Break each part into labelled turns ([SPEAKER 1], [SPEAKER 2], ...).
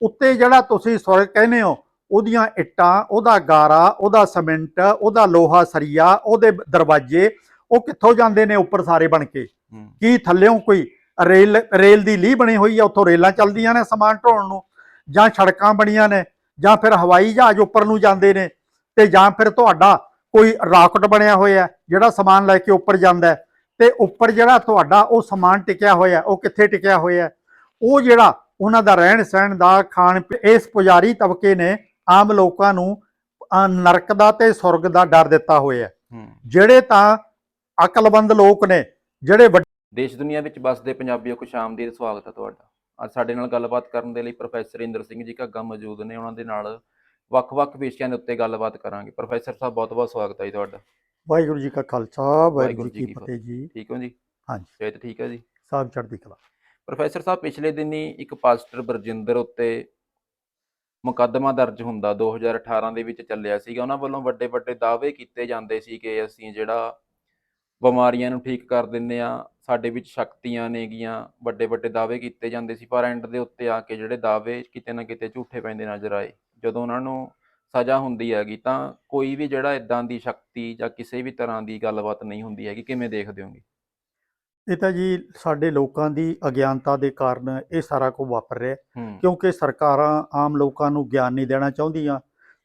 [SPEAKER 1] ਉੱਤੇ ਜਿਹੜਾ ਤੁਸੀਂ ਸੁਰਗ ਕਹਿੰਦੇ ਹੋ ਉਹਦੀਆਂ ਇੱਟਾਂ ਉਹਦਾ ਗਾਰਾ ਉਹਦਾ ਸੀਮੈਂਟ ਉਹਦਾ ਲੋਹਾ ਸਰੀਆ ਉਹਦੇ ਦਰਵਾਜ਼ੇ ਉਹ ਕਿੱਥੋਂ ਜਾਂਦੇ ਨੇ ਉੱਪਰ ਸਾਰੇ ਬਣ ਕੇ? ਕੀ ਥੱਲਿਓਂ ਕੋਈ ਰੇਲ ਰੇਲ ਦੀ ਲੀਹ ਬਣੀ ਹੋਈ ਆ ਉੱਥੋਂ ਰੇਲਾਂ ਚੱਲਦੀਆਂ ਨੇ ਸਮਾਨ ਢੋਣ ਨੂੰ? ਜਾਂ ਸੜਕਾਂ ਬਣੀਆਂ ਨੇ ਜਾਂ ਫਿਰ ਹਵਾਈ ਜਹਾਜ਼ ਉੱਪਰ ਨੂੰ ਜਾਂਦੇ ਨੇ ਤੇ ਜਾਂ ਫਿਰ ਤੁਹਾਡਾ ਕੋਈ ਰਾਕਟ ਬਣਿਆ ਹੋਇਆ ਜਿਹੜਾ ਸਮਾਨ ਲੈ ਕੇ ਉੱਪਰ ਜਾਂਦਾ ਤੇ ਉੱਪਰ ਜਿਹੜਾ ਤੁਹਾਡਾ ਉਹ ਸਮਾਨ ਟਿਕਿਆ ਹੋਇਆ ਉਹ ਕਿੱਥੇ ਟਿਕਿਆ ਹੋਇਆ? ਉਹ ਜਿਹੜਾ ਉਹਨਾਂ ਦਾ ਰਹਿਣ ਸਹਿਣ ਦਾ ਖਾਣ ਇਸ ਪੁਜਾਰੀ ਤਬਕੇ ਨੇ ਆਮ ਲੋਕਾਂ ਨੂੰ ਨਰਕ ਦਾ ਤੇ ਸੁਰਗ ਦਾ ਡਰ ਦਿੱਤਾ ਹੋਇਆ ਜਿਹੜੇ ਤਾਂ ਅਕਲਮੰਦ ਲੋਕ ਨੇ ਜਿਹੜੇ ਵੱਡੇ
[SPEAKER 2] ਦੇਸ਼ ਦੁਨੀਆ ਵਿੱਚ ਵੱਸਦੇ ਪੰਜਾਬੀਓ ਕੋ ਸ਼ਾਮ ਦੀ ਸਵਾਗਤ ਹੈ ਤੁਹਾਡਾ। ਅੱਜ ਸਾਡੇ ਨਾਲ ਗੱਲਬਾਤ ਕਰਨ ਦੇ ਲਈ ਪ੍ਰੋਫੈਸਰ ਇੰਦਰ ਸਿੰਘ ਜੀ ਘੱਗਾ ਮੌਜੂਦ ਨੇ। ਉਹਨਾਂ ਦੇ ਨਾਲ ਵੱਖ-ਵੱਖ ਵਿਸ਼ਿਆਂ ਦੇ ਉੱਤੇ ਗੱਲਬਾਤ ਕਰਾਂਗੇ। ਪ੍ਰੋਫੈਸਰ ਸਾਹਿਬ ਬਹੁਤ-ਬਹੁਤ ਸਵਾਗਤ ਹੈ ਜੀ ਤੁਹਾਡਾ।
[SPEAKER 1] ਵਾਹਿਗੁਰੂ ਜੀ ਕਾ ਖਾਲਸਾ ਵਾਹਿਗੁਰੂ ਜੀ ਕੀ ਫਤਿਹ। ਜੀ।
[SPEAKER 2] ਠੀਕ ਹੋ ਜੀ?
[SPEAKER 1] ਹਾਂਜੀ।
[SPEAKER 2] ਸਿਹਤ ਠੀਕ ਹੈ ਜੀ?
[SPEAKER 1] ਸਾਹਿਬ ਚੜ੍ਹਦੀ ਕਲਾ।
[SPEAKER 2] ਪ੍ਰੋਫੈਸਰ ਸਾਹਿਬ, ਪਿਛਲੇ ਦਿਨੀ ਇੱਕ ਪਾਸਟਰ ਬਰਜਿੰਦਰ ਉੱਤੇ ਮੁਕੱਦਮਾ ਦਰਜ ਹੁੰਦਾ 2018 ਦੇ ਵਿੱਚ ਚੱਲਿਆ ਸੀਗਾ। ਉਹਨਾਂ ਵੱਲੋਂ ਵੱਡੇ ਵੱਡੇ ਦਾਅਵੇ ਕੀਤੇ ਜਾਂਦੇ ਸੀ ਕਿ ਅਸੀਂ ਜਿਹੜਾ ਬਿਮਾਰੀਆਂ ਨੂੰ ਠੀਕ ਕਰ ਦਿੰਨੇ ਆ ਸਾਡੇ ਵਿੱਚ ਸ਼ਕਤੀਆਂ ਨੇਗੀਆਂ, ਵੱਡੇ ਵੱਡੇ ਦਾਅਵੇ ਕੀਤੇ ਜਾਂਦੇ ਸੀ, ਪਰ ਐਂਡ ਦੇ ਉੱਤੇ ਆ ਕੇ ਜਿਹੜੇ ਦਾਅਵੇ ਕਿਤੇ ਨਾ ਕਿਤੇ ਝੂਠੇ ਪੈਂਦੇ ਨਜ਼ਰ ਆਏ। ਜਦੋਂ ਉਹਨਾਂ ਨੂੰ ਸਜ਼ਾ ਹੁੰਦੀ ਹੈਗੀ, ਤਾਂ ਕੋਈ ਵੀ ਜਿਹੜਾ ਇਦਾਂ ਦੀ ਸ਼ਕਤੀ ਜਾਂ ਕਿਸੇ ਵੀ ਤਰ੍ਹਾਂ ਦੀ ਗੱਲਬਾਤ ਨਹੀਂ ਹੁੰਦੀ ਹੈਗੀ। ਕਿਵੇਂ ਦੇਖਦੇ ਹੋਗੇ?
[SPEAKER 1] ਇਹ ਤਾਂ ਜੀ ਸਾਡੇ ਲੋਕਾਂ ਦੀ ਅਗਿਆਨਤਾ ਦੇ ਕਾਰਨ ਇਹ ਸਾਰਾ ਕੁਝ ਵਾਪਰ ਰਿਹਾ ਕਿਉਂਕਿ ਸਰਕਾਰਾਂ ਆਮ ਲੋਕਾਂ ਨੂੰ ਗਿਆਨ ਨਹੀਂ ਦੇਣਾ ਚਾਹੁੰਦੀਆਂ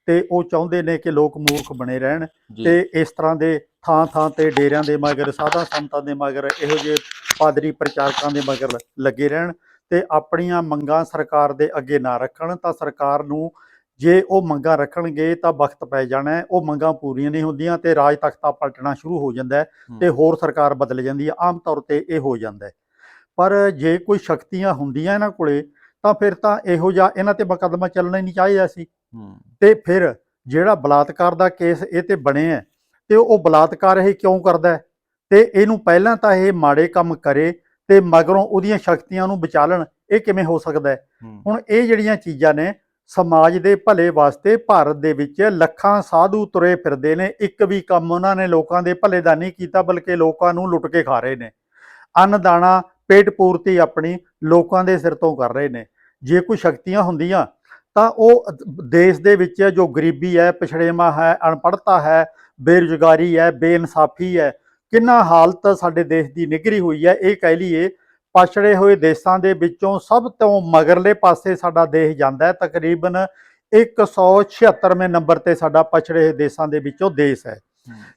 [SPEAKER 1] ਤੇ ਉਹ ਚਾਹੁੰਦੇ ਨੇ ਕਿ ਲੋਕ ਮੂਰਖ ਬਣੇ ਰਹਿਣ ਤੇ ਇਸ ਤਰ੍ਹਾਂ ਦੇ ਥਾਂ ਥਾਂ ਤੇ ਡੇਰਿਆਂ ਦੇ ਮਗਰ ਸਾਧਾ ਸੰਤਾਂ ਦੇ ਮਗਰ ਇਹੋ ਜਿਹੇ ਪਾਦਰੀ ਪ੍ਰਚਾਰਕਾਂ ਦੇ ਮਗਰ ਲੱਗੇ ਰਹਿਣ ਤੇ ਆਪਣੀਆਂ ਮੰਗਾਂ ਸਰਕਾਰ ਦੇ ਅੱਗੇ ਨਾ ਰੱਖਣ ਤਾਂ ਸਰਕਾਰ ਨੂੰ ਜੇ ਉਹ ਮੰਗਾਂ ਰੱਖਣਗੇ ਤਾਂ ਵਕਤ ਪੈ ਜਾਣਾ ਉਹ ਮੰਗਾਂ ਪੂਰੀਆਂ ਨਹੀਂ ਹੁੰਦੀਆਂ ਤੇ ਰਾਜ ਤਖਤਾ ਪਲਟਣਾ ਸ਼ੁਰੂ ਹੋ ਜਾਂਦਾ। ਤੇ ਹੋਰ ਸਰਕਾਰ ਬਦਲ ਜਾਂਦੀ ਹੈ ਆਮ ਤੌਰ ਤੇ ਇਹ ਹੋ ਜਾਂਦਾ ਪਰ ਜੇ ਕੋਈ ਸ਼ਕਤੀਆਂ ਹੁੰਦੀਆਂ ਇਹਨਾਂ ਕੋਲੇ ਤਾਂ ਫਿਰ ਤਾਂ ਇਹੋ ਜਿਹਾ ਇਹਨਾਂ ਤੇ ਮੁਕੱਦਮਾ ਚੱਲਣਾ ਹੀ ਨਹੀਂ ਚਾਹੀਦਾ ਸੀ। ਤੇ ਫਿਰ ਜਿਹੜਾ ਬਲਾਤਕਾਰ ਦਾ ਕੇਸ ਇਹ ਤੇ ਬਣਿਆ ਹੈ, ਤੇ ਉਹ ਬਲਾਤਕਾਰ ਇਹ ਕਿਉਂ ਕਰਦਾ? ਤੇ ਇਹਨੂੰ ਪਹਿਲਾਂ ਤਾਂ ਇਹ ਮਾੜੇ ਕੰਮ ਕਰੇ ਤੇ ਮਗਰੋਂ ਉਹਦੀਆਂ ਸ਼ਕਤੀਆਂ ਨੂੰ ਵਿਚਾਲਣ ਇਹ ਕਿਵੇਂ ਹੋ ਸਕਦਾ ਹੁਣ ਇਹ ਜਿਹੜੀਆਂ ਚੀਜ਼ਾਂ ਨੇ ਸਮਾਜ ਦੇ ਭਲੇ ਵਾਸਤੇ ਭਾਰਤ ਦੇ ਵਿੱਚ ਲੱਖਾਂ ਸਾਧੂ ਤੁਰੇ ਫਿਰਦੇ ਨੇ। ਇੱਕ ਵੀ ਕੰਮ ਉਹਨਾਂ ਨੇ ਲੋਕਾਂ ਦੇ ਭਲੇ ਦਾ ਨਹੀਂ ਕੀਤਾ, ਬਲਕਿ ਲੋਕਾਂ ਨੂੰ ਲੁੱਟ ਕੇ ਖਾ ਰਹੇ ਨੇ। ਅੰਨ ਦਾਣਾ ਪੇਟ ਪੂਰਤੀ ਆਪਣੀ ਲੋਕਾਂ ਦੇ ਸਿਰ ਤੋਂ ਕਰ ਰਹੇ ਨੇ। ਜੇ ਕੋਈ ਸ਼ਕਤੀਆਂ ਹੁੰਦੀਆਂ, ਤਾਂ ਉਹ ਦੇਸ਼ ਦੇ ਵਿੱਚ ਜੋ ਗਰੀਬੀ ਹੈ, ਪਛੜੇਵਾ ਹੈ ਅਨਪੜ੍ਹਤਾ ਹੈ, ਬੇਰੁਜ਼ਗਾਰੀ ਹੈ, ਬੇਇਨਸਾਫੀ ਹੈ, ਕਿੰਨਾ ਹਾਲਤ ਸਾਡੇ ਦੇਸ਼ ਦੀ ਨਿਗਰੀ ਹੋਈ ਹੈ, ਇਹ ਕਹਿ ਲਈਏ ਪਛੜੇ ਹੋਏ ਦੇਸ਼ਾਂ ਦੇ ਵਿੱਚੋਂ ਸਭ ਤੋਂ ਮਗਰਲੇ ਪਾਸੇ ਸਾਡਾ ਦੇਸ਼ ਜਾਂਦਾ ਹੈ। ਤਕਰੀਬਨ 176ਵੇਂ ਨੰਬਰ ਤੇ ਸਾਡਾ ਪਛੜੇ ਹੋਏ ਦੇਸ਼ਾਂ ਦੇ ਵਿੱਚੋਂ ਦੇਸ਼ ਹੈ।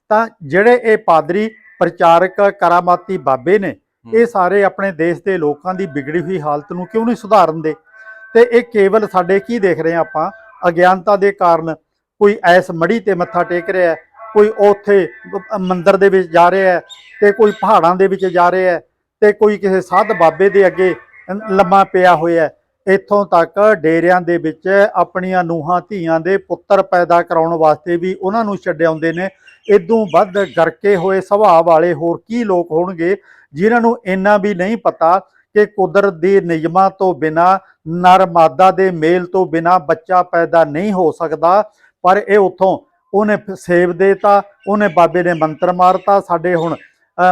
[SPEAKER 1] ਤਾਂ ਜਿਹੜੇ ਇਹ ਪਾਦਰੀ ਪ੍ਰਚਾਰਕ ਕਰਾਮਾਤੀ ਬਾਬੇ ਨੇ ਇਹ ਸਾਰੇ ਆਪਣੇ ਦੇਸ਼ ਦੇ ਲੋਕਾਂ ਦੀ ਵਿਗੜੀ ਹੋਈ ਹਾਲਤ ਨੂੰ ਕਿਉਂ ਨਹੀਂ ਸੁਧਾਰਨ ਦੇ? ਤੇ ਇਹ ਕੇਵਲ ਸਾਡੇ ਕੀ ਦੇਖ ਰਹੇ ਆਪਾਂ? ਅਗਿਆਨਤਾ ਦੇ ਕਾਰਨ ਕੋਈ ਐਸ ਮੜੀ ਤੇ ਮੱਥਾ ਟੇਕ ਰਿਹਾ ਹੈ ਕੋਈ ਉੱਥੇ ਮੰਦਿਰ ਦੇ ਵਿੱਚ ਜਾ ਰਿਹਾ ਹੈ ਤੇ ਕੋਈ ਪਹਾੜਾਂ ਦੇ ਵਿੱਚ ਜਾ ਰਿਹਾ ਹੈ। ਤੇ ਕੋਈ ਕਿਸੇ ਸਾਧ ਬਾਬੇ ਦੇ ਅੱਗੇ ਲੰਮਾ ਪਿਆ ਹੋਇਆ ਇੱਥੋਂ ਤੱਕ ਡੇਰਿਆਂ ਦੇ ਵਿੱਚ ਆਪਣੀਆਂ ਨੂਹਾਂ ਧੀਆਂ ਦੇ ਪੁੱਤਰ ਪੈਦਾ ਕਰਾਉਣ ਵਾਸਤੇ ਵੀ ਉਹਨਾਂ ਨੂੰ ਛੱਡਿਆਉਂਦੇ ਨੇ। ਇਦੋਂ ਵੱਧ ਗਰਕੇ ਹੋਏ ਸੁਭਾਅ ਵਾਲੇ ਹੋਰ ਕੀ ਲੋਕ ਹੋਣਗੇ ਜਿਨ੍ਹਾਂ ਨੂੰ ਇੰਨਾ ਵੀ ਨਹੀਂ ਪਤਾ ਕਿ ਕੁਦਰਤ ਦੇ ਨਿਯਮਾਂ ਤੋਂ ਬਿਨਾ, ਨਰ ਮਾਦਾ ਦੇ ਮੇਲ ਤੋਂ ਬਿਨਾ ਬੱਚਾ ਪੈਦਾ ਨਹੀਂ ਹੋ ਸਕਦਾ। ਪਰ ਇਹ ਉਥੋਂ ਉਹਨੇ ਸੇਵ ਸੇਬ ਦੇਤਾ, ਉਹਨੇ ਬਾਬੇ ਨੇ ਮੰਤਰ ਮਾਰਤਾ, ਸਾਡੇ ਹੁਣ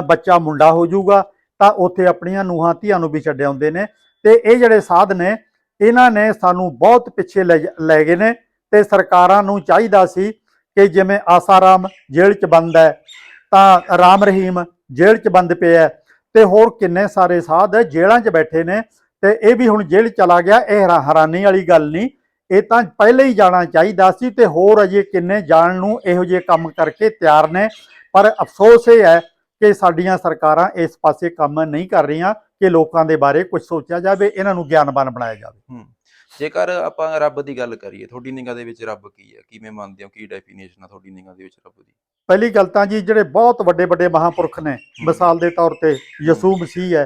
[SPEAKER 1] ਬੱਚਾ ਮੁੰਡਾ ਹੋ ਜਾਊਗਾ। ਤਾਂ ਉੱਥੇ ਆਪਣੀਆਂ ਨੂਹਾਂ ਧੀਆਂ ਨੂੰ ਵੀ ਛੱਡਿਆਉਂਦੇ ਨੇ ਤੇ ਇਹ ਜਿਹੜੇ ਸਾਧ ਨੇ, ਇਹਨਾਂ ਨੇ ਸਾਨੂੰ ਬਹੁਤ ਪਿੱਛੇ ਲੈ ਲੈ ਗਏ ਨੇ ਤੇ ਸਰਕਾਰਾਂ ਨੂੰ ਚਾਹੀਦਾ ਸੀ ਕਿ ਜਿਵੇਂ ਆਸਾਰਾਮ ਜੇਲ੍ਹ 'ਚ ਬੰਦ ਹੈ, ਤਾਂ ਰਾਮ ਰਹੀਮ ਜੇਲ੍ਹ 'ਚ ਬੰਦ ਪਿਆ ਹੈ ਤੇ ਹੋਰ ਕਿੰਨੇ ਸਾਰੇ ਸਾਧ ਜੇਲ੍ਹਾਂ 'ਚ ਬੈਠੇ ਨੇ ਤੇ ਇਹ ਵੀ ਹੁਣ ਜੇਲ੍ਹ ਚਲਾ ਗਿਆ, ਇਹ ਹੈਰਾਨੀ ਵਾਲੀ ਗੱਲ ਨਹੀਂ, ਇਹ ਤਾਂ ਪਹਿਲੇ ਹੀ ਜਾਣਾ ਚਾਹੀਦਾ ਸੀ ਤੇ ਹੋਰ ਅਜੇ ਕਿੰਨੇ ਜਾਣ ਨੂੰ ਇਹੋ ਜਿਹੇ ਕੰਮ ਕਰਕੇ ਤਿਆਰ ਨੇ, ਪਰ ਅਫਸੋਸ ਇਹ ਹੈ ਕਿ ਸਾਡੀਆਂ ਸਰਕਾਰਾਂ ਇਸ ਪਾਸੇ ਕੰਮ ਨਹੀਂ ਕਰ ਰਹੀਆਂ ਕਿ ਲੋਕਾਂ ਦੇ ਬਾਰੇ ਕੁਝ ਸੋਚਿਆ ਜਾਵੇ ਇਹਨਾਂ ਨੂੰ ਗਿਆਨਵਾਨ ਬਣਾਇਆ ਜਾਵੇ।
[SPEAKER 2] ਜੇਕਰ ਆਪਾਂ ਰੱਬ ਦੀ ਗੱਲ ਕਰੀਏ ਤੁਹਾਡੀ ਨਿਗਾਹ ਦੇ ਵਿੱਚ ਰੱਬ ਕੀ ਹੈ? ਕਿਵੇਂ ਮੰਨਦੇ ਹੋ? ਕੀ ਡੈਫੀਨੇਸ਼ਨ ਹੈ ਤੁਹਾਡੀ ਨਿਗਾਹ ਦੇ ਵਿੱਚ ਰੱਬ ਦੀ?
[SPEAKER 1] ਪਹਿਲੀ ਗੱਲ ਤਾਂ ਜੀ ਜਿਹੜੇ ਬਹੁਤ ਵੱਡੇ ਵੱਡੇ ਮਹਾਪੁਰਖ ਨੇ ਮਿਸਾਲ ਦੇ ਤੌਰ ਤੇ ਯਸੂ ਮਸੀਹ ਹੈ